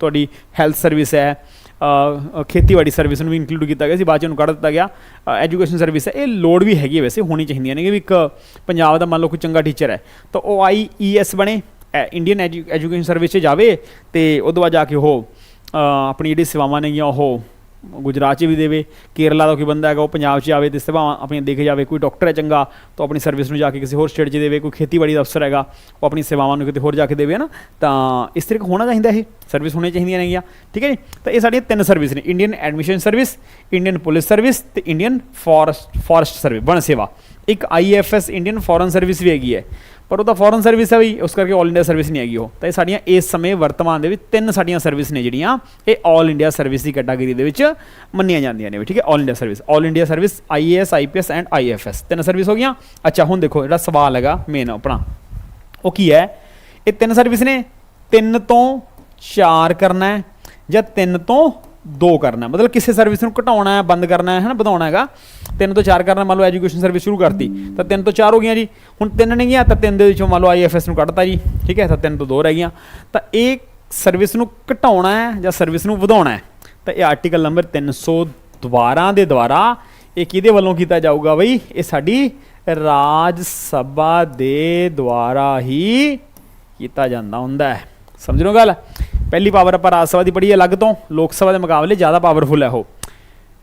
ਤੁਹਾਡੀ ਹੈਲਥ ਸਰਵਿਸ ਹੈ ਖੇਤੀਬਾੜੀ ਸਰਵਿਸ ਨੂੰ ਵੀ ਇਨਕਲੂਡ ਕੀਤਾ ਗਿਆ ਸੀ, ਬਾਅਦ ਚ ਉਹਨੂੰ ਕੱਢ ਦਿੱਤਾ ਗਿਆ। ਐਜੂਕੇਸ਼ਨ ਸਰਵਿਸ ਹੈ, ਇਹ ਲੋਡ ਵੀ ਹੈਗੀ ਹੈ ਵੈਸੇ, ਹੋਣੀ ਚਾਹੀਦੀਆਂ ਨੇ ਕਿ ਵੀ ਇੱਕ ਪੰਜਾਬ ਦਾ ਮੰਨ ਲਓ ਕੋਈ ਚੰਗਾ ਟੀਚਰ ਹੈ। ਤਾਂ ਉਹ ਆਈ ਆਈਈਐਸ ਬਣੇ ਇੰਡੀਅਨ ਐਜੂਕੇਸ਼ਨ ਸਰਵਿਸ 'ਚ ਜਾਵੇ ਤੇ ਉਹ ਤੋਂ ਬਾਅਦ ਜਾ ਕੇ ਉਹ ਆਪਣੀ ਜਿਹੜੀ ਸੇਵਾਵਾਂ ਨੇਗੀਆਂ ਉਹ ਗੁਜਰਾਤ 'ਚ ਵੀ ਦੇਵੇ, ਕੇਰਲਾ ਦਾ ਕੋਈ ਬੰਦਾ ਹੈਗਾ, ਉਹ ਪੰਜਾਬ 'ਚ ਆਵੇ ਤੇ ਸੇਵਾਵਾਂ ਆਪਣੀਆਂ ਦੇਖੇ ਜਾਵੇ, ਕੋਈ ਡਾਕਟਰ ਹੈ ਚੰਗਾ, ਤਾਂ ਆਪਣੀ ਸਰਵਿਸ ਨੂੰ ਜਾ ਕੇ ਕਿਸੇ ਹੋਰ ਸਟੇਟ 'ਚ ਦੇਵੇ, ਕੋਈ ਖੇਤੀਬਾੜੀ ਦਾ ਅਫਸਰ ਹੈਗਾ, ਉਹ ਆਪਣੀ ਸੇਵਾਵਾਂ ਨੂੰ ਕਿਤੇ ਹੋਰ ਜਾ ਕੇ ਦੇਵੇ ਨਾ ਤਾਂ ਇਸ ਤਰੀਕੇ ਹੋਣਾ ਚਾਹੀਦਾ ਇਹ ਸਰਵਿਸ ਹੋਣੀ ਚਾਹੀਦੀਆਂ ਨੇਗੀਆਂ, ਠੀਕ ਹੈ ਜੀ? ਤਾਂ ਇਹ ਸਾਡੀਆਂ ਤਿੰਨ ਸਰਵਿਸ ਨੇ Indian admission service Indian police service ਤੇ ਇੰਡੀਅਨ ਫੋਰੈਸਟ ਫੋਰੈਸਟ ਸਰਵਿਸ ਵਣ ਸੇਵਾ। ਇੱਕ ਆਈਐਫਐਸ ਇੰਡੀਅਨ ਫੋਰਨ ਸਰਵਿਸ ਵੀ ਹੈਗੀ ਹੈ ਪਰ ਉਹ ਤਾਂ ਫੋਰਨ ਸਰਵਿਸ ਹੈ ਵੀ ਉਸ ਕਰਕੇ 올 ਇੰਡੀਆ ਸਰਵਿਸ ਨਹੀਂ ਹੈਗੀ ਉਹ ਤਾਂ ਇਹ ਸਾਡੀਆਂ ਇਸ ਸਮੇਂ ਵਰਤਮਾਨ ਦੇ ਵਿੱਚ ਤਿੰਨ ਸਾਡੀਆਂ ਸਰਵਿਸ ਨੇ ਜਿਹੜੀਆਂ ਇਹ 올 ਇੰਡੀਆ ਸਰਵਿਸ ਦੀ ਕੈਟਾਗਰੀ ਦੇ ਵਿੱਚ ਮੰਨੀਆਂ ਜਾਂਦੀਆਂ ਨੇ ਵੀ ਠੀਕ ਹੈ 올 India service 올 India service IAS IPS and IFS ਤਿੰਨ ਸਰਵਿਸ ਹੋ ਗਈਆਂ ਅੱਛਾ ਹੁਣ ਦੇਖੋ ਜਿਹੜਾ ਸਵਾਲ ਹੈਗਾ ਮੇਨ ਆਪਣਾ ਉਹ ਕੀ ਹੈ ਇਹ ਤਿੰਨ ਸਰਵਿਸ ਨੇ ਤਿੰਨ ਤੋਂ 4 ਕਰਨਾ ਹੈ ਜਾਂ 3 ਤੋਂ ਦੋ ਕਰਨਾ ਮਤਲਬ ਕਿਸੇ ਸਰਵਿਸ ਨੂੰ ਘਟਾਉਣਾ ਹੈ, ਬੰਦ ਕਰਨਾ ਹੈ, ਹਨਾ, ਵਧਾਉਣਾ ਹੈਗਾ। ਤਿੰਨ ਤੋਂ ਚਾਰ ਕਰਨਾ, ਮੰਨ ਲਓ ਐਜੂਕੇਸ਼ਨ ਸਰਵਿਸ ਸ਼ੁਰੂ ਕਰਤੀ, ਤਾਂ ਤਿੰਨ ਤੋਂ ਚਾਰ ਹੋ ਗਈਆਂ ਜੀ। ਹੁਣ ਤਿੰਨ ਨਹੀਂ ਗਿਆ, ਤਾਂ ਤਿੰਨ ਦੇ ਵਿੱਚੋਂ ਮੰਨ ਲਓ ਆਈਐਫਐਸ ਨੂੰ ਕੱਢਤਾ ਜੀ, ਠੀਕ ਹੈ, ਤਾਂ ਤਿੰਨ ਤੋਂ ਦੋ ਰਹਿ ਗਈਆਂ। ਤਾਂ ਇਹ ਸਰਵਿਸ ਨੂੰ ਘਟਾਉਣਾ ਹੈ ਜਾਂ ਸਰਵਿਸ ਨੂੰ ਵਧਾਉਣਾ ਹੈ? ਤਾਂ ਇਹ ਆਰਟੀਕਲ ਨੰਬਰ 312 ਦੇ ਦੁਆਰਾ ਇਹ ਕਿਹਦੇ ਵੱਲੋਂ ਕੀਤਾ ਜਾਊਗਾ ਬਈ? ਇਹ ਸਾਡੀ ਰਾਜ ਸਭਾ ਦੇ ਦੁਆਰਾ ਹੀ ਕੀਤਾ ਜਾਂਦਾ ਹੁੰਦਾ ਹੈ। ਸਮਝ ਲਓ ਗੱਲ? ਪਹਿਲੀ ਪਾਵਰ ਆਪਾਂ ਰਾਜ ਸਭਾ ਦੀ ਪੜ੍ਹੀ ਹੈ ਅਲੱਗ ਤੋਂ। ਲੋਕ ਸਭਾ ਦੇ ਮੁਕਾਬਲੇ ਜ਼ਿਆਦਾ ਪਾਵਰਫੁਲ ਹੈ ਉਹ।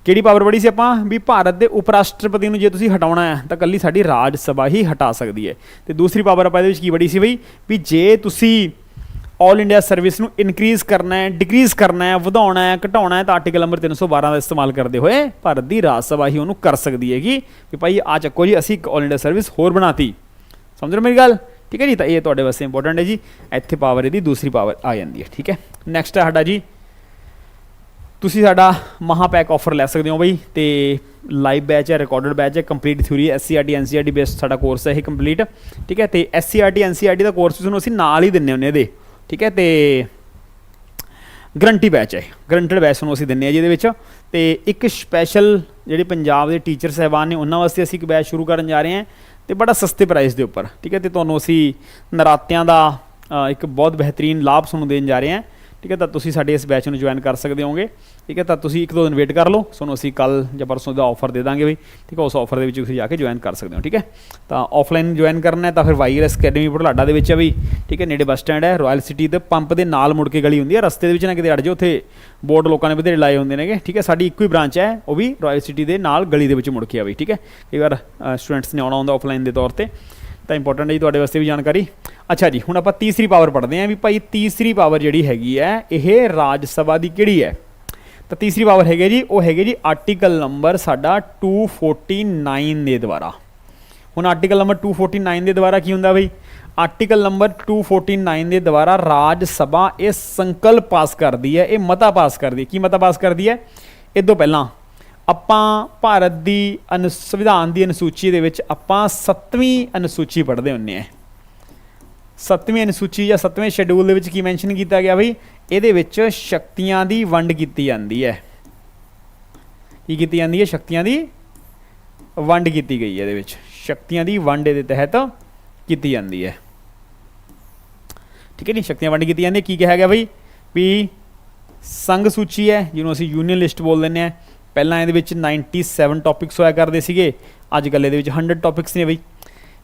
ਕਿਹੜੀ ਪਾਵਰ ਪੜ੍ਹੀ ਸੀ ਆਪਾਂ? ਵੀ ਭਾਰਤ ਦੇ ਉਪ ਰਾਸ਼ਟਰਪਤੀ ਨੂੰ ਜੇ ਤੁਸੀਂ ਹਟਾਉਣਾ ਹੈ, ਤਾਂ ਕੱਲੀ ਸਾਡੀ ਰਾਜ ਸਭਾ ਹੀ ਹਟਾ ਸਕਦੀ ਹੈ। ਤੇ ਦੂਸਰੀ ਪਾਵਰ ਆਪਾਂ ਇਹਦੇ ਵਿੱਚ ਕੀ ਪੜ੍ਹੀ ਸੀ ਬਈ? ਵੀ ਜੇ ਤੁਸੀਂ ਆਲ ਇੰਡੀਆ ਸਰਵਿਸ ਨੂੰ ਇਨਕਰੀਜ਼ ਕਰਨਾ ਹੈ ਡਿਕਰੀਜ਼ ਕਰਨਾ ਹੈ, ਵਧਾਉਣਾ ਹੈ, ਘਟਾਉਣਾ ਹੈ, ਤਾਂ ਆਰਟੀਕਲ ਨੰਬਰ 312 ਦਾ ਇਸਤੇਮਾਲ ਕਰਦੇ ਹੋਏ ਭਾਰਤ ਦੀ ਰਾਜ ਸਭਾ ਹੀ ਉਹਨੂੰ ਕਰ ਸਕਦੀ ਹੈਗੀ। ਕਿ ਭਾਈ ਆ ਚੱਕੋ ਜੀ, ਅਸੀਂ ਇੱਕ ਆਲ ਇੰਡੀਆ ਸਰਵਿਸ ਹੋਰ ਬਣਾਤੀ। ਸਮਝ ਰਹੇ ਮੇਰੀ ਗੱਲ? ਠੀਕ ਹੈ ਜੀ? ਤਾਂ ਇਹ ਤੁਹਾਡੇ ਵਾਸਤੇ ਇੰਪੋਰਟੈਂਟ ਹੈ ਜੀ। ਇੱਥੇ ਪਾਵਰ ਇਹਦੀ ਦੂਸਰੀ ਪਾਵਰ ਆ ਜਾਂਦੀ ਹੈ, ਠੀਕ ਹੈ? ਨੈਕਸਟ ਹੈ ਸਾਡਾ ਜੀ। ਤੁਸੀਂ ਸਾਡਾ ਮਹਾ ਪੈਕ ਆਫਰ ਲੈ ਸਕਦੇ ਹੋ ਬਈ ਤੇ ਲਾਈਵ ਬੈਚ ਹੈ ਰਿਕਾਰਡਡ ਬੈਚ ਹੈ complete theory SCERT NCERT based ਸਾਡਾ ਕੋਰਸ ਹੈ ਇਹ ਕੰਪਲੀਟ ਠੀਕ ਹੈ? ਤੇ ਐਸਸੀਆਰਟੀ ਐਨਸੀਆਰਟੀ ਦਾ ਕੋਰਸ ਤੁਹਾਨੂੰ ਅਸੀਂ ਨਾਲ ਹੀ ਦਿੰਨੇ ਹੁੰਨੇ ਇਹਦੇ। ਠੀਕ ਹੈ? ਤੇ ਗਰੰਟੀ ਬੈਚ ਹੈ ਗਰੰਟਡ ਬੈਚ ਤੁਹਾਨੂੰ ਅਸੀਂ ਦਿੰਨੇ ਆ ਜਿਹਦੇ ਵਿੱਚ। ਤੇ ਇੱਕ ਸਪੈਸ਼ਲ ਜਿਹੜੇ ਪੰਜਾਬ ਦੇ ਟੀਚਰ ਸਹਿਬਾਨ ਨੇ, ਉਹਨਾਂ ਵਾਸਤੇ ਅਸੀਂ ਇੱਕ ਬੈਚ ਸ਼ੁਰੂ ਕਰਨ ਜਾ ਰਹੇ ਹਾਂ। ਤੇ ਬੜਾ ਸਸਤੇ ਪ੍ਰਾਈਸ ਦੇ ਉੱਪਰ, ਠੀਕ ਹੈ, ਤੇ ਤੁਹਾਨੂੰ ਅਸੀਂ ਨਰਾਤਿਆਂ ਦਾ ਇੱਕ ਬਹੁਤ ਬਿਹਤਰੀਨ ਲਾਭ ਤੁਹਾਨੂੰ ਦੇਣ ਜਾ ਰਹੇ ਹਾਂ, ਠੀਕ ਹੈ, ਤਾਂ ਤੁਸੀਂ ਸਾਡੇ ਇਸ ਬੈਚ ਨੂੰ ਜੁਆਇਨ ਕਰ ਸਕਦੇ ਹੋਗੇ ਠੀਕ ਹੈ, ਤਾਂ ਤੁਸੀਂ ਇੱਕ ਦੋ ਦਿਨ ਵੇਟ ਕਰ ਲਓ। ਤੁਹਾਨੂੰ ਅਸੀਂ ਕੱਲ ਜਾਂ ਪਰਸੋਂ ਦਾ ਆਫਰ ਦੇ ਦਾਂਗੇ ਬਈ। ਠੀਕ ਹੈ, ਉਸ ਆਫਰ ਦੇ ਵਿੱਚ ਤੁਸੀਂ ਜਾ ਕੇ ਜੁਆਇਨ ਕਰ ਸਕਦੇ ਹੋ, ਠੀਕ ਹੈ। ਤਾਂ ਆਫਲਾਈਨ ਜੁਆਇਨ ਕਰਨਾ ਹੈ ਤਾਂ ਫਿਰ ਵਾਈਰਸ ਅਕੈਡਮੀ ਬੁਢਲਾਡਾ ਦੇ ਵਿੱਚ ਹੈ ਬਈ। ਠੀਕ ਹੈ, ਨੇੜੇ ਬੱਸ ਸਟੈਂਡ ਹੈ ਰਾਇਲ ਸਿਟੀ ਦੇ ਪੰਪ ਦੇ ਨਾਲ ਮੁੜ ਕੇ ਗਲੀ ਹੁੰਦੀ ਹੈ। ਰਸਤੇ ਦੇ ਵਿੱਚ ਨਾ ਕਿਤੇ ਅੜ ਜਾਓ, ਉੱਥੇ ਬੋਰਡ ਲੋਕਾਂ ਨੇ ਬਥੇਰੇ ਲਾਏ ਹੁੰਦੇ ਨੇਗੇ। ਠੀਕ ਹੈ, ਸਾਡੀ ਇੱਕੋ ਹੀ ਬ੍ਰਾਂਚ ਹੈ, ਉਹ ਵੀ ਰਾਇਲ ਸਿਟੀ ਦੇ ਨਾਲ ਗਲੀ ਦੇ ਵਿੱਚ ਮੁੜ ਕੇ ਆ ਬਈ, ਠੀਕ ਹੈ। ਕਈ ਵਾਰ ਸਟੂਡੈਂਟਸ ਨੇ ਆਉਣਾ ਹੁੰਦਾ ਆਫਲਾਈਨ ਦੇ ਤੌਰ ਤੇ। ਤਾਂ ਇੰਪੋਰਟੈਂਟ ਹੈ ਜੀ ਤੁਹਾਡੇ ਵਾਸਤੇ ਵੀ ਜਾਣਕਾਰੀ। ਅੱਛਾ ਜੀ, ਹੁਣ ਆਪਾਂ ਤੀਸਰੀ ਪਾਵਰ ਪੜ੍ਹਦੇ ਹਾਂ ਵੀ ਭਾਈ ਤੀਸਰੀ ਪਾਵਰ ਜਿਹੜੀ ਹੈਗੀ ਹੈ, ਇਹ ਰਾਜ ਸਭਾ ਦੀ ਕਿਹੜੀ ਹੈ? ਤਾਂ ਤੀਸਰੀ ਪਾਵਰ ਹੈਗੀ ਜੀ, ਉਹ ਹੈਗੇ ਜੀ ਆਰਟੀਕਲ ਨੰਬਰ ਸਾਡਾ 249 ਦੇ ਦੁਆਰਾ। ਹੁਣ ਆਰਟੀਕਲ ਨੰਬਰ 249 ਦੇ ਦੁਆਰਾ ਕੀ ਹੁੰਦਾ ਬਈ? ਆਰਟੀਕਲ ਨੰਬਰ 249 ਦੇ ਦੁਆਰਾ ਰਾਜ ਸਭਾ ਇਹ ਸੰਕਲਪ ਪਾਸ ਕਰਦੀ ਹੈ, ਇਹ ਮਤਾ ਪਾਸ ਕਰਦੀ ਹੈ। ਕੀ ਮਤਾ ਪਾਸ ਕਰਦੀ ਹੈ? ਇਹ ਤੋਂ ਪਹਿਲਾਂ ਆਪਾਂ ਭਾਰਤ ਦੀ ਅਨੁ ਸੰਵਿਧਾਨ ਦੀ ਅਨੁਸੂਚੀ ਦੇ ਵਿੱਚ ਆਪਾਂ 7ਵੀਂ ਅਨੁਸੂਚੀ ਪੜ੍ਹਦੇ ਹੁੰਨੇ ਆ ਸੱਤਵੀਂ ਅਨੁਸੂਚੀ ਜਾਂ ਸੱਤਵੇਂ ਸ਼ੈਡਿਊਲ ਦੇ ਵਿੱਚ ਕੀ ਮੈਂਸ਼ਨ ਕੀਤਾ ਗਿਆ ਬਈ? ਇਹਦੇ ਵਿੱਚ ਸ਼ਕਤੀਆਂ ਦੀ ਵੰਡ ਕੀਤੀ ਜਾਂਦੀ ਹੈ। ਕੀ ਕੀਤੀ ਜਾਂਦੀ ਹੈ? ਸ਼ਕਤੀਆਂ ਦੀ ਵੰਡ ਕੀਤੀ ਗਈ ਹੈ ਇਹਦੇ ਵਿੱਚ। ਸ਼ਕਤੀਆਂ ਦੀ ਵੰਡ ਇਹਦੇ ਤਹਿਤ ਕੀਤੀ ਜਾਂਦੀ ਹੈ। ਠੀਕ ਹੈ ਨਹੀਂ ਸ਼ਕਤੀਆਂ ਵੰਡ ਕੀਤੀ ਜਾਂਦੀ ਹੈ। ਕੀ ਕਿਹਾ ਗਿਆ ਬਈ? ਵੀ ਸੰਘ ਸੂਚੀ ਹੈ, ਜਿਹਨੂੰ ਅਸੀਂ ਯੂਨੀਅਨ ਲਿਸਟ ਬੋਲ ਦਿੰਦੇ ਆ ਪਹਿਲਾਂ ਇਹਦੇ ਵਿੱਚ 97 ਟੌਪਿਕਸ ਹੋਇਆ ਕਰਦੇ ਸੀਗੇ। ਅੱਜ ਕੱਲ੍ਹ ਇਹਦੇ ਵਿੱਚ 100 ਟੌਪਿਕਸ ਨੇ ਬਈ।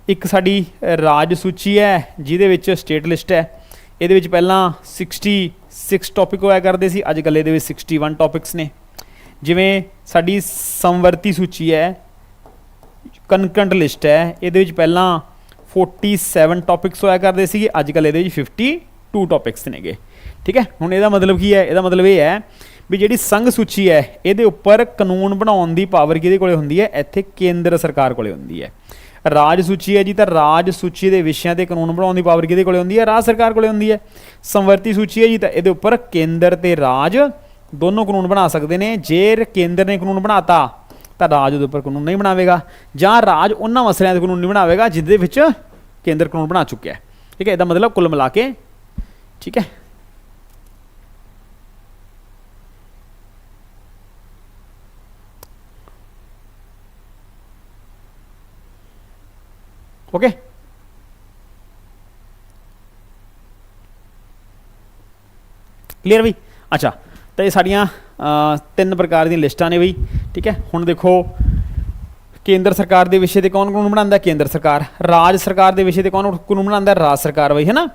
ਇੱਕ ਸਾਡੀ ਰਾਜ ਸੂਚੀ ਹੈ, ਜਿਹਦੇ ਵਿੱਚ ਸਟੇਟ ਲਿਸਟ ਹੈ। ਇਹਦੇ ਵਿੱਚ ਪਹਿਲਾਂ 66 ਟੌਪਿਕ ਹੋਇਆ ਕਰਦੇ ਸੀ, ਅੱਜ ਕੱਲ੍ਹ ਇਹਦੇ ਵਿੱਚ 61 ਟੌਪਿਕਸ ਨੇ। ਜਿਵੇਂ ਸਾਡੀ ਸੰਵਰਤੀ ਸੂਚੀ ਹੈ ਕਨਕਰੰਟ ਲਿਸਟ ਹੈ, ਇਹਦੇ ਵਿੱਚ ਪਹਿਲਾਂ 47 ਟੌਪਿਕਸ ਹੋਇਆ ਕਰਦੇ ਸੀਗੇ, ਅੱਜ ਕੱਲ੍ਹ ਇਹਦੇ ਵਿੱਚ 52 ਟੌਪਿਕਸ ਨੇਗੇ। ਠੀਕ ਹੈ? ਹੁਣ ਇਹਦਾ ਮਤਲਬ ਕੀ ਹੈ? ਇਹਦਾ ਮਤਲਬ ਇਹ ਹੈ ਵੀ ਜਿਹੜੀ ਸੰਘ ਸੂਚੀ ਹੈ, ਇਹਦੇ ਉੱਪਰ ਕਾਨੂੰਨ ਬਣਾਉਣ ਦੀ ਪਾਵਰ ਕਿਹਦੇ ਕੋਲੇ ਹੁੰਦੀ ਹੈ? ਇੱਥੇ ਕੇਂਦਰ ਸਰਕਾਰ ਕੋਲੇ ਹੁੰਦੀ ਹੈ। ਰਾਜ ਸੂਚੀ ਹੈ ਜੀ, ਤਾਂ ਰਾਜ ਸੂਚੀ ਦੇ ਵਿਸ਼ਿਆਂ ਤੇ ਕਾਨੂੰਨ ਬਣਾਉਣ ਦੀ ਪਾਵਰ ਕਿਹਦੇ ਕੋਲੇ ਹੁੰਦੀ ਹੈ? ਰਾਜ ਸਰਕਾਰ ਕੋਲੇ ਹੁੰਦੀ ਹੈ। ਸੰਵਰਤੀ ਸੂਚੀ ਹੈ ਜੀ, ਤਾਂ ਇਹਦੇ ਉੱਪਰ ਕੇਂਦਰ ਤੇ ਰਾਜ ਦੋਨੋਂ ਕਾਨੂੰਨ ਬਣਾ ਸਕਦੇ ਨੇ। ਜੇ ਕੇਂਦਰ ਨੇ ਕਾਨੂੰਨ ਬਣਾਤਾ, ਤਾਂ ਰਾਜ ਉਹਦੇ ਉੱਪਰ ਕਾਨੂੰਨ ਨਹੀਂ ਬਣਾਵੇਗਾ। ਜਾਂ ਰਾਜ ਉਹਨਾਂ ਮਸਲਿਆਂ ਦੇ ਕਾਨੂੰਨ ਨਹੀਂ ਬਣਾਵੇਗਾ, ਜਿਹਦੇ ਵਿੱਚ ਕੇਂਦਰ ਕਾਨੂੰਨ ਬਣਾ ਚੁੱਕਿਆ ਹੈ। ਠੀਕ ਹੈ, ਇਹਦਾ ਮਤਲਬ ਕੁੱਲ ਮਿਲਾ ਕੇ, ਠੀਕ ਹੈ? ਓਕੇ ਕਲੀਅਰ ਬਈ ਅੱਛਾ, ਤਾਂ ਇਹ ਸਾਡੀਆਂ ਤਿੰਨ ਪ੍ਰਕਾਰ ਦੀਆਂ ਲਿਸਟਾਂ ਨੇ ਬਈ, ਠੀਕ ਹੈ? ਹੁਣ ਦੇਖੋ, ਕੇਂਦਰ ਸਰਕਾਰ ਦੇ ਵਿਸ਼ੇ ਤੇ ਕੌਣ ਕਾਨੂੰਨ ਬਣਾਉਂਦਾ? ਕੇਂਦਰ ਸਰਕਾਰ। ਰਾਜ ਸਰਕਾਰ ਦੇ ਵਿਸ਼ੇ ਤੇ ਕੌਣ ਕਾਨੂੰਨ ਬਣਾਉਂਦਾ? ਰਾਜ ਸਰਕਾਰ ਬਈ ਹੈ ਨਾ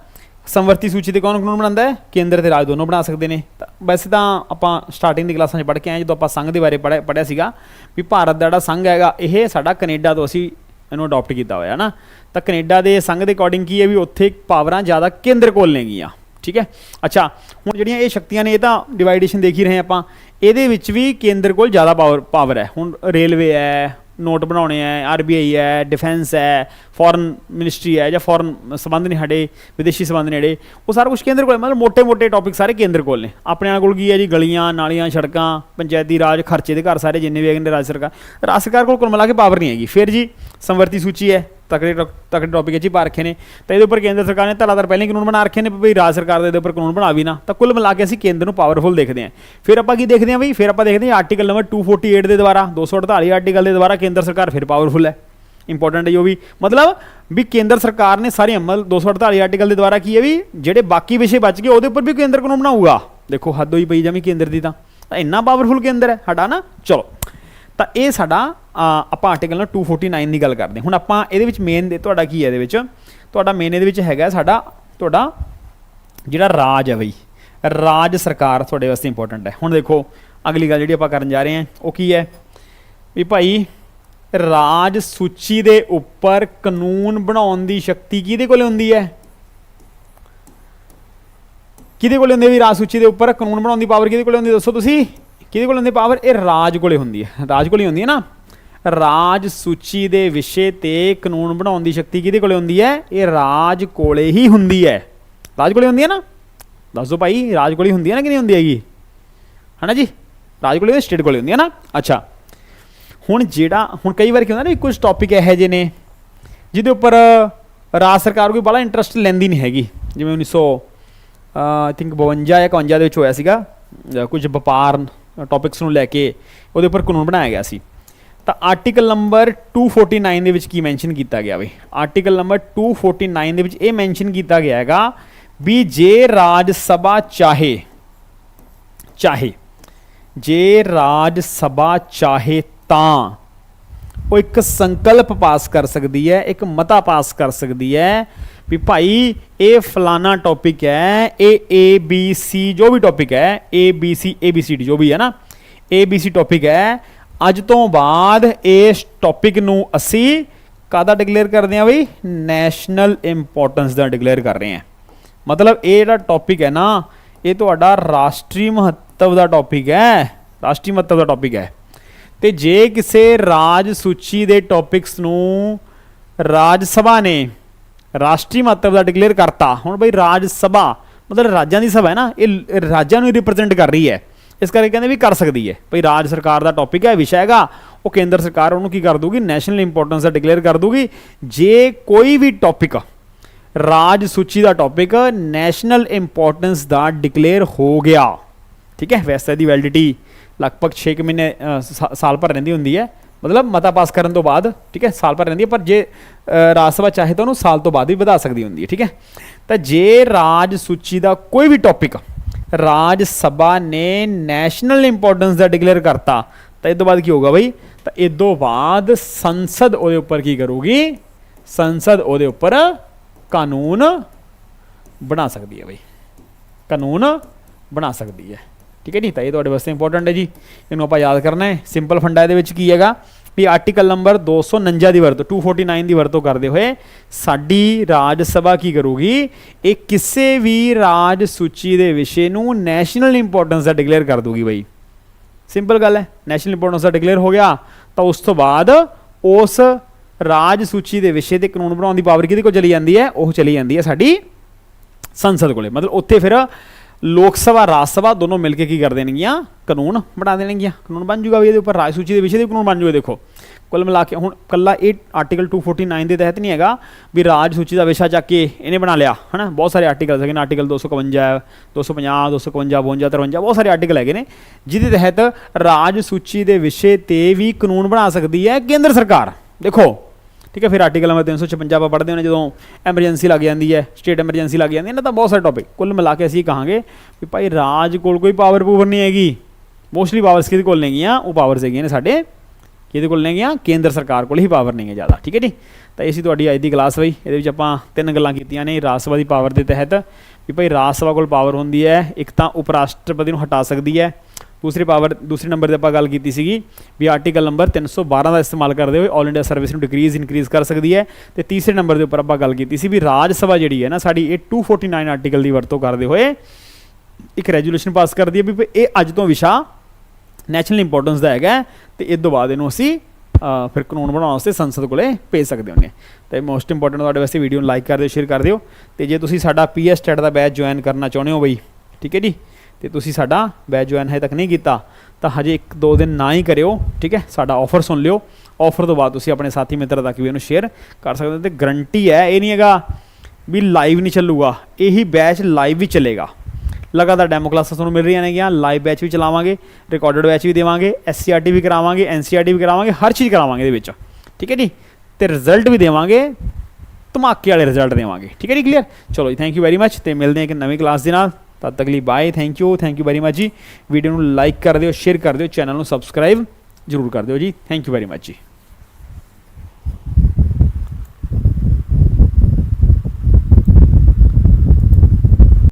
ਸੰਵਰਤੀ ਸੂਚੀ ਤੇ ਕੌਣ ਕਾਨੂੰਨ ਬਣਾਉਂਦਾ? ਹੈ ਕੇਂਦਰ ਤੇ ਰਾਜ ਦੋਨੋਂ ਬਣਾ ਸਕਦੇ ਨੇ। ਤਾਂ ਵੈਸੇ ਤਾਂ ਆਪਾਂ ਸਟਾਰਟਿੰਗ ਦੀ ਕਲਾਸਾਂ 'ਚ ਪੜ੍ਹ ਕੇ ਆਏ ਜਦੋਂ ਆਪਾਂ ਸੰਘ ਦੇ ਬਾਰੇ ਪੜ੍ਹਿਆ ਪੜ੍ਹਿਆ ਸੀਗਾ, ਵੀ ਭਾਰਤ ਦਾ ਜਿਹੜਾ ਸੰਘ ਹੈਗਾ, ਇਹ ਸਾਡਾ ਕੈਨੇਡਾ ਤੋਂ ਅਸੀਂ ਇਹਨੂੰ ਅਡਾਪਟ ਕੀਤਾ ਹੋਇਆ, ਹੈ ਨਾ? ਤਾਂ ਕੈਨੇਡਾ ਦੇ ਸੰਘ ਦੇ ਅਕੋਰਡਿੰਗ ਕੀ ਹੈ ਵੀ ਉੱਥੇ ਪਾਵਰਾਂ ਜ਼ਿਆਦਾ ਕੇਂਦਰ ਕੋਲ ਨੇਗੀਆਂ ਠੀਕ ਹੈ? ਅੱਛਾ, ਹੁਣ ਜਿਹੜੀਆਂ ਇਹ ਸ਼ਕਤੀਆਂ ਨੇ, ਇਹ ਤਾਂ ਡਿਵਾਈਡੇਸ਼ਨ ਦੇਖ ਹੀ ਰਹੇ ਆਪਾਂ। ਇਹਦੇ ਵਿੱਚ ਵੀ ਕੇਂਦਰ ਕੋਲ ਜ਼ਿਆਦਾ ਪਾਵਰ ਪਾਵਰ ਹੈ। ਹੁਣ ਰੇਲਵੇ ਹੈ ਨੋਟ ਬਣਾਉਣੇ ਹੈ ਆਰਬੀਆਈ ਹੈ ਡਿਫੈਂਸ ਹੈ ਫੋਰਨ ਮਿਨਿਸਟਰੀ ਹੈ ਜਾਂ ਫੋਰਨ ਸੰਬੰਧ ਨੇ ਸਾਡੇ, ਵਿਦੇਸ਼ੀ ਸੰਬੰਧ ਨੇ ਜਿਹੜੇ, ਉਹ ਸਾਰਾ ਕੁਝ ਕੇਂਦਰ ਕੋਲ ਮਤਲਬ ਮੋٹے-ਮੋٹے ਟੌਪਿਕ ਸਾਰੇ ਕੇਂਦਰ ਕੋਲ ਨੇ। ਆਪਣੇ ਕੋਲ ਕੀ ਹੈ ਜੀ? ਗਲੀਆਂ, ਨਾਲੀਆਂ, ਸੜਕਾਂ, ਪੰਚਾਇਤੀ ਰਾਜ, ਖਰਚੇ ਦੇ ਘਰ ਸਾਰੇ ਜਿੰਨੇ ਵੀ ਹੈਗੇ ਨੇ ਰਾਜ ਸਰਕਾਰ ਰਾਜ ਸਰਕਾਰ ਕੋਲ ਕੁੱਲ ਮਿਲਾ ਕੇ ਪਾਵਰ ਨਹੀਂ ਹੈਗੀ। ਫਿਰ ਜੀ ਸੰਵਰਤੀ ਸੂਚੀ ਹੈ, ਤਕੜੇ ਟੌ- ਤਕੜੇ ਟੌਪਿਕ ਚ ਹੀ ਪਾ ਰੱਖੇ ਨੇ। ਤਾਂ ਇਹਦੇ ਉੱਪਰ ਕੇਂਦਰ ਸਰਕਾਰ ਨੇ ਧਾਰਾਦਾਰ ਪਹਿਲਾਂ ਹੀ ਕਾਨੂੰਨ ਬਣਾ ਰੱਖੇ ਨੇ, ਵੀ ਰਾਜ ਸਰਕਾਰ ਦੇ ਉੱਪਰ ਕਾਨੂੰਨ ਬਣਾ ਵੀ ਨਾ। ਤਾਂ ਕੁੱਲ ਮਿਲਾ ਕੇ ਅਸੀਂ ਕੇਂਦਰ ਨੂੰ ਪਾਵਰਫੁਲ ਦੇਖਦੇ ਹਾਂ। ਫਿਰ ਆਪਾਂ ਕੀ ਦੇਖਦੇ ਹਾਂ ਬਈ? ਫਿਰ ਆਪਾਂ ਦੇਖਦੇ ਹਾਂ ਆਰਟੀਕਲ ਨੰਬਰ 248 ਦੇ ਦੁਆਰਾ 248 ਆਰਟੀਕਲ ਦੇ ਦੁਆਰਾ ਕੇਂਦਰ ਸਰਕਾਰ ਫਿਰ ਪਾਵਰਫੁਲ ਹੈ। ਇੰਪੋਰਟੈਂਟ ਹੈ ਉਹ ਵੀ। ਮਤਲਬ ਵੀ ਕੇਂਦਰ ਸਰਕਾਰ ਨੇ ਸਾਰੇ ਅਮਲ 248 ਆਰਟੀਕਲ ਦੇ ਦੁਆਰਾ ਕੀ ਹੈ ਵੀ, ਜਿਹੜੇ ਬਾਕੀ ਵਿਸ਼ੇ ਬਚ ਗਏ, ਉਹਦੇ ਉੱਪਰ ਵੀ ਕੇਂਦਰ ਕਾਨੂੰਨ ਬਣਾਊਗਾ। ਦੇਖੋ ਹੱਦ ਹੋਈ ਪਈ ਜਮੀ ਕੇਂਦਰ ਦੀ ਤਾਂ। ਤਾਂ ਇੰਨਾ ਪਾਵਰਫੁਲ ਕੇਂਦਰ ਹੈ, ਸਾਡਾ ਨਾ। ਚਲੋ। ਤਾਂ ਇਹ ਸਾਡਾ ਆਪਾਂ ਆਰਟੀਕਲ ਨਾਲ 249 ਦੀ ਗੱਲ ਕਰਦੇ ਹਾਂ। ਹੁਣ ਆਪਾਂ ਇਹਦੇ ਵਿੱਚ ਮੇਨ ਦੇ, ਤੁਹਾਡਾ ਕੀ ਹੈ ਇਹਦੇ ਵਿੱਚ? ਤੁਹਾਡਾ ਮੇਨ ਇਹਦੇ ਵਿੱਚ ਹੈਗਾ ਸਾਡਾ, ਤੁਹਾਡਾ ਜਿਹੜਾ ਰਾਜ ਹੈ ਬਈ, ਰਾਜ ਸਰਕਾਰ ਤੁਹਾਡੇ ਵਾਸਤੇ ਇੰਪੋਰਟੈਂਟ ਹੈ। ਹੁਣ ਦੇਖੋ, ਅਗਲੀ ਗੱਲ ਜਿਹੜੀ ਆਪਾਂ ਕਰਨ ਜਾ ਰਹੇ ਹਾਂ, ਉਹ ਕੀ ਹੈ? ਵੀ ਭਾਈ, ਰਾਜ ਸੂਚੀ ਦੇ ਉੱਪਰ ਕਾਨੂੰਨ ਬਣਾਉਣ ਦੀ ਸ਼ਕਤੀ ਕਿਹਦੇ ਕੋਲ ਹੁੰਦੀ ਹੈ? ਕਿਹਦੇ ਕੋਲ ਹੁੰਦੀ ਹੈ ਵੀ ਰਾਜ ਸੂਚੀ ਦੇ ਉੱਪਰ ਕਾਨੂੰਨ ਬਣਾਉਣ ਦੀ ਪਾਵਰ ਕਿਹਦੇ ਕੋਲ ਹੁੰਦੀ ਦੱਸੋ ਤੁਸੀਂ। ਕਿਹਦੇ ਕੋਲ ਹੁੰਦੀ ਪਾਵਰ? ਇਹ ਰਾਜ ਕੋਲੇ ਹੁੰਦੀ ਹੈ। ਰਾਜ ਕੋਲੇ ਹੁੰਦੀ ਹੈ ਨਾ। ਰਾਜ ਸੂਚੀ ਦੇ ਵਿਸ਼ੇ ਤੇ ਕਾਨੂੰਨ ਬਣਾਉਣ ਦੀ ਸ਼ਕਤੀ ਕਿਹਦੇ ਕੋਲੇ ਹੁੰਦੀ ਹੈ? ਇਹ ਰਾਜ ਕੋਲੇ ਹੀ ਹੁੰਦੀ ਹੈ। ਰਾਜ ਕੋਲੇ ਹੁੰਦੀ ਹੈ ਨਾ? ਦੱਸ ਦਿਓ ਭਾਈ, ਰਾਜ ਕੋਲੇ ਹੁੰਦੀ ਹੈ ਨਾ ਕਿ ਨਹੀਂ ਹੁੰਦੀ ਹੈਗੀ? ਹਨਾ ਜੀ? ਰਾਜ ਕੋਲੇ ਸਟੇਟ ਕੋਲੇ ਹੁੰਦੀ ਹੈ ਨਾ? ਅੱਛਾ। ਹੁਣ ਜਿਹੜਾ, ਹੁਣ ਕਈ ਵਾਰ ਕੀ ਹੁੰਦਾ ਨਾ ਕੁਝ ਟੌਪਿਕ ਇਹੋ ਜਿਹੇ ਨੇ, ਜਿਹਦੇ ਉੱਪਰ ਰਾਜ ਸਰਕਾਰ ਕੋਈ ਬੜਾ ਇੰਟਰਸਟ ਲੈਂਦੀ ਨਹੀਂ ਹੈਗੀ। ਜਿਵੇਂ 1900 ਆਈ ਥਿੰਕ 52 ਜਾਂ 51 ਦੇ ਵਿੱਚ ਹੋਇਆ ਸੀਗਾ। ਕੁਝ ਵਪਾਰ ਟੌਪਿਕਸ ਨੂੰ ਲੈ ਕੇ ਉਹਦੇ ਉੱਪਰ ਕਾਨੂੰਨ ਬਣਾਇਆ ਗਿਆ ਸੀ। ਤਾਂ ਆਰਟੀਕਲ ਨੰਬਰ 249 ਦੇ ਵਿੱਚ ਕੀ ਮੈਂਸ਼ਨ ਕੀਤਾ ਗਿਆ ਵੇ? ਆਰਟੀਕਲ ਨੰਬਰ 249 ਦੇ ਵਿੱਚ ਇਹ ਮੈਂਸ਼ਨ ਕੀਤਾ ਗਿਆ ਹੈਗਾ ਵੀ ਜੇ ਰਾਜ ਸਭਾ ਚਾਹੇ ਚਾਹੇ, ਜੇ ਰਾਜ ਸਭਾ ਚਾਹੇ ਤਾਂ ਉਹ ਇੱਕ ਸੰਕਲਪ ਪਾਸ ਕਰ ਸਕਦੀ ਹੈ, ਇੱਕ ਮਤਾ ਪਾਸ ਕਰ ਸਕਦੀ ਹੈ ਵੀ ਭਾਈ, ਇਹ ਫਲਾਨਾ ਟੌਪਿਕ ਹੈ, ਇਹ ਏ ਬੀ ਸੀ ਜੋ ਵੀ ਟੌਪਿਕ ਹੈ A B C A B C D ਜੋ ਵੀ ਹੈ ਨਾ ਏ ਬੀ ਸੀ ਟੌਪਿਕ ਹੈ, ਅੱਜ ਤੋਂ ਬਾਅਦ ਇਸ ਟੌਪਿਕ ਨੂੰ ਅਸੀਂ ਕਾਹਦਾ ਡਿਕਲੇਅਰ ਕਰਦੇ ਹਾਂ ਬਈ? ਨੈਸ਼ਨਲ ਇੰਪੋਰਟੈਂਸ ਦਾ ਡਿਕਲੇਅਰ ਕਰ ਰਹੇ ਹਾਂ। ਮਤਲਬ ਇਹ ਜਿਹੜਾ ਟੌਪਿਕ ਹੈ ਨਾ, ਇਹ ਤੁਹਾਡਾ ਰਾਸ਼ਟਰੀ ਮਹੱਤਵ ਦਾ ਟੌਪਿਕ ਹੈ, ਰਾਸ਼ਟਰੀ ਮਹੱਤਵ ਦਾ ਟੌਪਿਕ ਹੈ। ਤੇ ਜੇ ਕਿਸੇ ਰਾਜ ਸੂਚੀ ਦੇ ਟੌਪਿਕਸ ਨੂੰ ਰਾਜ ਸਭਾ ਨੇ ਰਾਸ਼ਟਰੀ ਮਹੱਤਵ ਦਾ ਡਿਕਲੇਅਰ ਕਰਤਾ। ਹੁਣ ਬਈ ਰਾਜ ਸਭਾ, ਮਤਲਬ ਰਾਜਾਂ ਦੀ ਸਭਾ ਹੈ ਨਾ, ਇਹ ਰਾਜਾਂ ਨੂੰ ਰਿਪਰੈਜ਼ੈਂਟ ਕਰ ਰਹੀ ਹੈ। ਇਸ ਕਰਕੇ ਕਹਿੰਦੇ ਵੀ ਕਰ ਸਕਦੀ ਹੈ। ਭਈ ਰਾਜ ਸਰਕਾਰ ਦਾ ਟੌਪਿਕ ਹੈ, ਵਿਸ਼ਾ ਹੈਗਾ, ਉਹ ਕੇਂਦਰ ਸਰਕਾਰ ਉਹਨੂੰ ਕੀ ਕਰ ਦੂਗੀ ਨੈਸ਼ਨਲ ਇੰਪੋਰਟੈਂਸ ਦਾ ਡਿਕਲੇਅਰ ਕਰ ਦੂਗੀ ਜੇ ਕੋਈ ਵੀ ਟੌਪਿਕ ਰਾਜ ਸੂਚੀ ਦਾ ਟੌਪਿਕ ਨੈਸ਼ਨਲ ਇੰਪੋਰਟੈਂਸ ਦਾ ਡਿਕਲੇਅਰ ਹੋ ਗਿਆ, ਠੀਕ ਹੈ, ਵੈਸੇ ਦੀ ਵੈਲਿਡਿਟੀ ਲਗਭਗ 6 ਮਹੀਨੇ ਸਾਲ ਭਰ ਰਹਿੰਦੀ ਹੁੰਦੀ ਹੈ। ਮਤਲਬ ਮਤਾ ਪਾਸ ਕਰਨ ਤੋਂ ਬਾਅਦ, ਠੀਕ ਹੈ, ਸਾਲ ਭਰ ਰਹਿੰਦੀ ਹੈ, ਪਰ ਜੇ ਰਾਜ ਸਭਾ ਚਾਹੇ ਤਾਂ ਉਹਨੂੰ ਸਾਲ ਤੋਂ ਬਾਅਦ ਵੀ ਵਧਾ ਸਕਦੀ ਹੁੰਦੀ ਹੈ, ਠੀਕ ਹੈ। ਤਾਂ ਜੇ ਰਾਜ ਸੂਚੀ ਦਾ ਕੋਈ ਵੀ ਟੌਪਿਕ ਰਾਜ ਸਭਾ ਨੇ ਨੈਸ਼ਨਲ ਇੰਪੋਰਟੈਂਸ ਦਾ ਡਿਕਲੇਅਰ ਕਰਤਾ, ਤਾਂ ਇਹ ਤੋਂ ਬਾਅਦ ਕੀ ਹੋਊਗਾ ਬਈ? ਤਾਂ ਇਹ ਤੋਂ ਬਾਅਦ ਸੰਸਦ ਉਹਦੇ ਉੱਪਰ ਕੀ ਕਰੂਗੀ? ਸੰਸਦ ਉਹਦੇ ਉੱਪਰ ਕਾਨੂੰਨ ਬਣਾ ਸਕਦੀ ਹੈ ਬਈ। ਕਾਨੂੰਨ ਬਣਾ ਸਕਦੀ ਹੈ। ਠੀਕ ਹੈ ਜੀ? ਤਾਂ ਇਹ ਤੁਹਾਡੇ ਵਾਸਤੇ ਇੰਪੋਰਟੈਂਟ ਹੈ ਜੀ। ਇਹਨੂੰ ਆਪਾਂ ਯਾਦ ਕਰਨਾ ਹੈ। ਸਿੰਪਲ ਫੰਡਾ ਇਹਦੇ ਵਿੱਚ ਕੀ ਹੈਗਾ? ਵੀ ਆਰਟੀਕਲ ਨੰਬਰ 249 ਦੀ ਵਰਤੋਂ 249 ਦੀ ਵਰਤੋਂ ਕਰਦੇ ਹੋਏ ਸਾਡੀ ਰਾਜ ਸਭਾ ਕੀ ਕਰੂਗੀ? ਇਹ ਕਿਸੇ ਵੀ ਰਾਜ ਸੂਚੀ ਦੇ ਵਿਸ਼ੇ ਨੂੰ ਨੈਸ਼ਨਲ ਇੰਪੋਰਟੈਂਸ ਦਾ ਡਿਕਲੇਅਰ ਕਰ ਦੂਗੀ ਬਈ। ਸਿੰਪਲ ਗੱਲ ਹੈ। ਨੈਸ਼ਨਲ ਇੰਪੋਰਟੈਂਸ ਦਾ ਡਿਕਲੇਅਰ ਹੋ ਗਿਆ। ਤਾਂ ਉਸ ਤੋਂ ਬਾਅਦ ਉਸ ਰਾਜ ਸੂਚੀ ਦੇ ਵਿਸ਼ੇ ਤੇ ਕਾਨੂੰਨ ਬਣਾਉਣ ਦੀ ਪਾਵਰ ਕਿਹਦੇ ਕੋਲ ਚਲੀ ਜਾਂਦੀ ਹੈ? ਉਹ ਚਲੀ ਜਾਂਦੀ ਹੈ ਸਾਡੀ ਸੰਸਦ ਕੋਲੇ। ਮਤਲਬ ਉੱਥੇ ਫਿਰ ਲੋਕ ਸਭਾ, ਰਾਜ ਸਭਾ ਦੋਨੋਂ ਮਿਲ ਕੇ ਕੀ ਕਰ ਦੇਣਗੀਆਂ? ਕਾਨੂੰਨ ਬਣਾ ਦੇਣਗੀਆਂ। ਕਾਨੂੰਨ ਬਣ ਜੂਗਾ ਵੀ ਇਹਦੇ ਉੱਪਰ, ਰਾਜ ਸੂਚੀ ਦੇ ਵਿਸ਼ੇ ਦੇ ਕਾਨੂੰਨ ਬਣ ਜੂਗੇ, ਦੇਖੋ। ਕੁੱਲ ਮਿਲਾ ਕੇ ਹੁਣ ਕੱਲਾ ਇਹ ਆਰਟੀਕਲ 249 ਦੇ ਤਹਿਤ ਨਹੀਂ ਹੈਗਾ ਵੀ ਰਾਜ ਸੂਚੀ ਦਾ ਵਿਸ਼ਾ ਚੱਕ ਕੇ ਇਹਨੇ ਬਣਾ ਲਿਆ, ਹਨਾ? ਬਹੁਤ ਸਾਰੇ ਆਰਟੀਕਲ ਹੈਗੇ ਨੇ ਆਰਟੀਕਲ 251 ਹੈ 250 251 52 53 ਬਹੁਤ ਸਾਰੇ ਆਰਟੀਕਲ ਹੈਗੇ ਨੇ, ਜਿਹਦੇ ਤਹਿਤ ਰਾਜ ਸੂਚੀ ਦੇ ਵਿਸ਼ੇ ਤੇ ਵੀ ਕਾਨੂੰਨ ਬਣਾ ਸਕਦੀ ਹੈ ਕੇਂਦਰ ਸਰਕਾਰ। ਦੇਖੋ ਠੀਕ ਹੈ, ਫਿਰ ਆਰਟੀਕਲ ਨੰਬਰ 356 ਆਪਾਂ ਪੜ੍ਹਦੇ ਹਾਂ, ਜਦੋਂ ਐਮਰਜੈਂਸੀ ਲੱਗ ਜਾਂਦੀ ਹੈ ਸਟੇਟ ਐਮਰਜੈਂਸੀ ਲੱਗ ਜਾਂਦੀ ਹੈ ਨਾ ਤਾਂ ਬਹੁਤ ਸਾਰੇ ਟੌਪਿਕ ਕੁੱਲ ਮਿਲਾ ਕੇ ਅਸੀਂ ਕਹਾਂਗੇ ਵੀ ਭਾਈ ਰਾਜ ਕੋਲ ਕੋਈ ਪਾਵਰ ਪੂਵਰ ਨਹੀਂ ਹੈਗੀ ਮੋਸਟਲੀ ਪਾਵਰਸ ਕਿਹਦੇ ਕੋਲ ਨੇਗੀਆਂ, ਉਹ ਪਾਵਰਸ ਹੈਗੀਆਂ ਨੇ ਸਾਡੇ ਕਿਹਦੇ ਕੋਲ ਨੇਗੀਆਂ, ਕੇਂਦਰ ਸਰਕਾਰ ਕੋਲ ਹੀ ਪਾਵਰ ਨਹੀਂ ਹੈ ਜ਼ਿਆਦਾ, ਠੀਕ ਹੈ ਜੀ। ਤਾਂ ਇਹ ਸੀ ਤੁਹਾਡੀ ਅੱਜ ਦੀ ਕਲਾਸ ਬਈ, ਇਹਦੇ ਵਿੱਚ ਆਪਾਂ ਤਿੰਨ ਗੱਲਾਂ ਕੀਤੀਆਂ ਨੇ, ਰਾਜ ਸਭਾ ਦੀ ਪਾਵਰ ਦੇ ਤਹਿਤ, ਵੀ ਭਾਈ ਰਾਜ ਸਭਾ ਕੋਲ ਪਾਵਰ ਹੁੰਦੀ ਹੈ, ਇੱਕ ਤਾਂ ਉਪ ਰਾਸ਼ਟਰਪਤੀ ਨੂੰ ਹਟਾ ਸਕਦੀ ਹੈ ਦੂਸਰੀ ਪਾਵਰ ਦੂਸਰੇ ਨੰਬਰ ਤੇ ਆਪਾਂ ਗੱਲ ਕੀਤੀ ਸੀਗੀ ਵੀ ਆਰਟੀਕਲ ਨੰਬਰ 312 ਦਾ ਇਸਤੇਮਾਲ ਕਰਦੇ ਹੋਏ 올 ਇੰਡੀਆ ਸਰਵਿਸ ਨੂੰ ਡਿਕਰੀਜ਼ ਇਨਕਰੀਜ਼ ਕਰ ਸਕਦੀ ਹੈ। ਤੇ ਤੀਸਰੇ ਨੰਬਰ ਦੇ ਉੱਪਰ ਆਪਾਂ ਗੱਲ ਕੀਤੀ ਸੀ ਵੀ ਰਾਜ ਸਭਾ ਜਿਹੜੀ ਹੈ ਨਾ, ਸਾਡੀ ਇਹ 249 ਆਰਟੀਕਲ ਦੀ ਵਰਤੋਂ ਕਰਦੇ ਹੋਏ ਇੱਕ ਰੈਜੂਲੇਸ਼ਨ ਪਾਸ ਕਰਦੀ ਹੈ ਵੀ ਇਹ ਅੱਜ ਤੋਂ ਵਿਸ਼ਾ ਨੈਸ਼ਨਲ ਇੰਪੋਰਟੈਂਸ ਦਾ ਹੈਗਾ ਹੈ ਤੇ ਇਸ ਤੋਂ ਬਾਅਦ ਇਹਨੂੰ ਅਸੀਂ ਫਿਰ ਕਾਨੂੰਨ ਬਣਾਉਣ ਵਾਸਤੇ ਸੰਸਦ ਕੋਲੇ ਭੇਜ ਸਕਦੇ ਹੋਗੇ ਹਾਂ ਤੇ ਮੋਸਟ ਇੰਪੋਰਟੈਂਟ ਤੁਹਾਡੇ ਵਾਸਤੇ ਵੀਡੀਓ ਨੂੰ ਲਾਈਕ ਕਰ ਦਿਓ ਸ਼ੇਅਰ ਕਰ ਦਿਓ। ਤੇ ਜੇ ਤੁਸੀਂ ਸਾਡਾ ਪੀਐਸ ਟੈਟ ਦਾ ਬੈਚ ਜੁਆਇਨ ਕਰਨਾ ਚਾਹੁੰਦੇ ਹੋ ਬਈ, ਠੀਕ ਹੈ ਜੀ? ਤੇ ਤੁਸੀਂ ਸਾਡਾ ਬੈਚ ਜੁਆਇਨ ਹਜੇ ਤੱਕ ਨਹੀਂ ਕੀਤਾ, ਤਾਂ ਹਜੇ ਇੱਕ ਦੋ ਦਿਨ ਨਾ ਹੀ ਕਰਿਓ, ਠੀਕ ਹੈ? ਸਾਡਾ ਆਫਰ ਸੁਣ ਲਿਓ। ਆਫਰ ਤੋਂ ਬਾਅਦ ਤੁਸੀਂ ਆਪਣੇ ਸਾਥੀ ਮਿੱਤਰ ਤੱਕ ਵੀ ਇਹਨੂੰ ਸ਼ੇਅਰ ਕਰ ਸਕਦੇ ਹੋ ਤੇ ਗਰੰਟੀ ਹੈ, ਇਹ ਨਹੀਂ ਹੈਗਾ ਵੀ ਲਾਈਵ ਨਹੀਂ ਚੱਲੂਗਾ, ਇਹੀ ਬੈਚ ਲਾਈਵ ਵੀ ਚੱਲੇਗਾ। ਲਗਾਤਾਰ ਡੈਮੋ ਕਲਾਸਾਂ ਤੁਹਾਨੂੰ ਮਿਲ ਰਹੀਆਂ ਨੇਗੀਆਂ ਲਾਈਵ ਬੈਚ ਵੀ ਚਲਾਵਾਂਗੇ ਰਿਕਾਰਡਡ ਬੈਚ ਵੀ ਦੇਵਾਂਗੇ ਐਸਸੀਆਰਟੀ ਵੀ ਕਰਾਵਾਂਗੇ ਐਨਸੀਆਰਟੀ ਵੀ ਕਰਾਵਾਂਗੇ, ਹਰ ਚੀਜ਼ ਕਰਾਵਾਂਗੇ ਇਹਦੇ ਵਿੱਚ। ਠੀਕ ਹੈ ਜੀ? ਤੇ ਰਿਜ਼ਲਟ ਵੀ ਦੇਵਾਂਗੇ, ਧਮਾਕੇ ਵਾਲੇ ਰਿਜ਼ਲਟ ਦੇਵਾਂਗੇ। ਠੀਕ ਹੈ ਜੀ? ਕਲੀਅਰ ਚਲੋ ਜੀ ਥੈਂਕ ਯੂ ਵੈਰੀ ਮੱਚ ਤੇ ਮਿਲਦੇ ਹਾਂ ਇੱਕ ਨਵੀਂ ਕਲਾਸ ਦੇ ਨਾਲ। ਤਦ ਤੱਕ ਲਈ bye thank you thank you very much ਜੀ। ਵੀਡੀਓ ਨੂੰ ਲਾਈਕ ਕਰ ਦਿਓ ਸ਼ੇਅਰ ਕਰ ਦਿਓ ਚੈਨਲ ਨੂੰ ਸਬਸਕ੍ਰਾਈਬ ਜ਼ਰੂਰ ਕਰ ਦਿਓ ਜੀ। ਥੈਂਕ ਯੂ ਵੈਰੀ ਮੱਚ ਜੀ।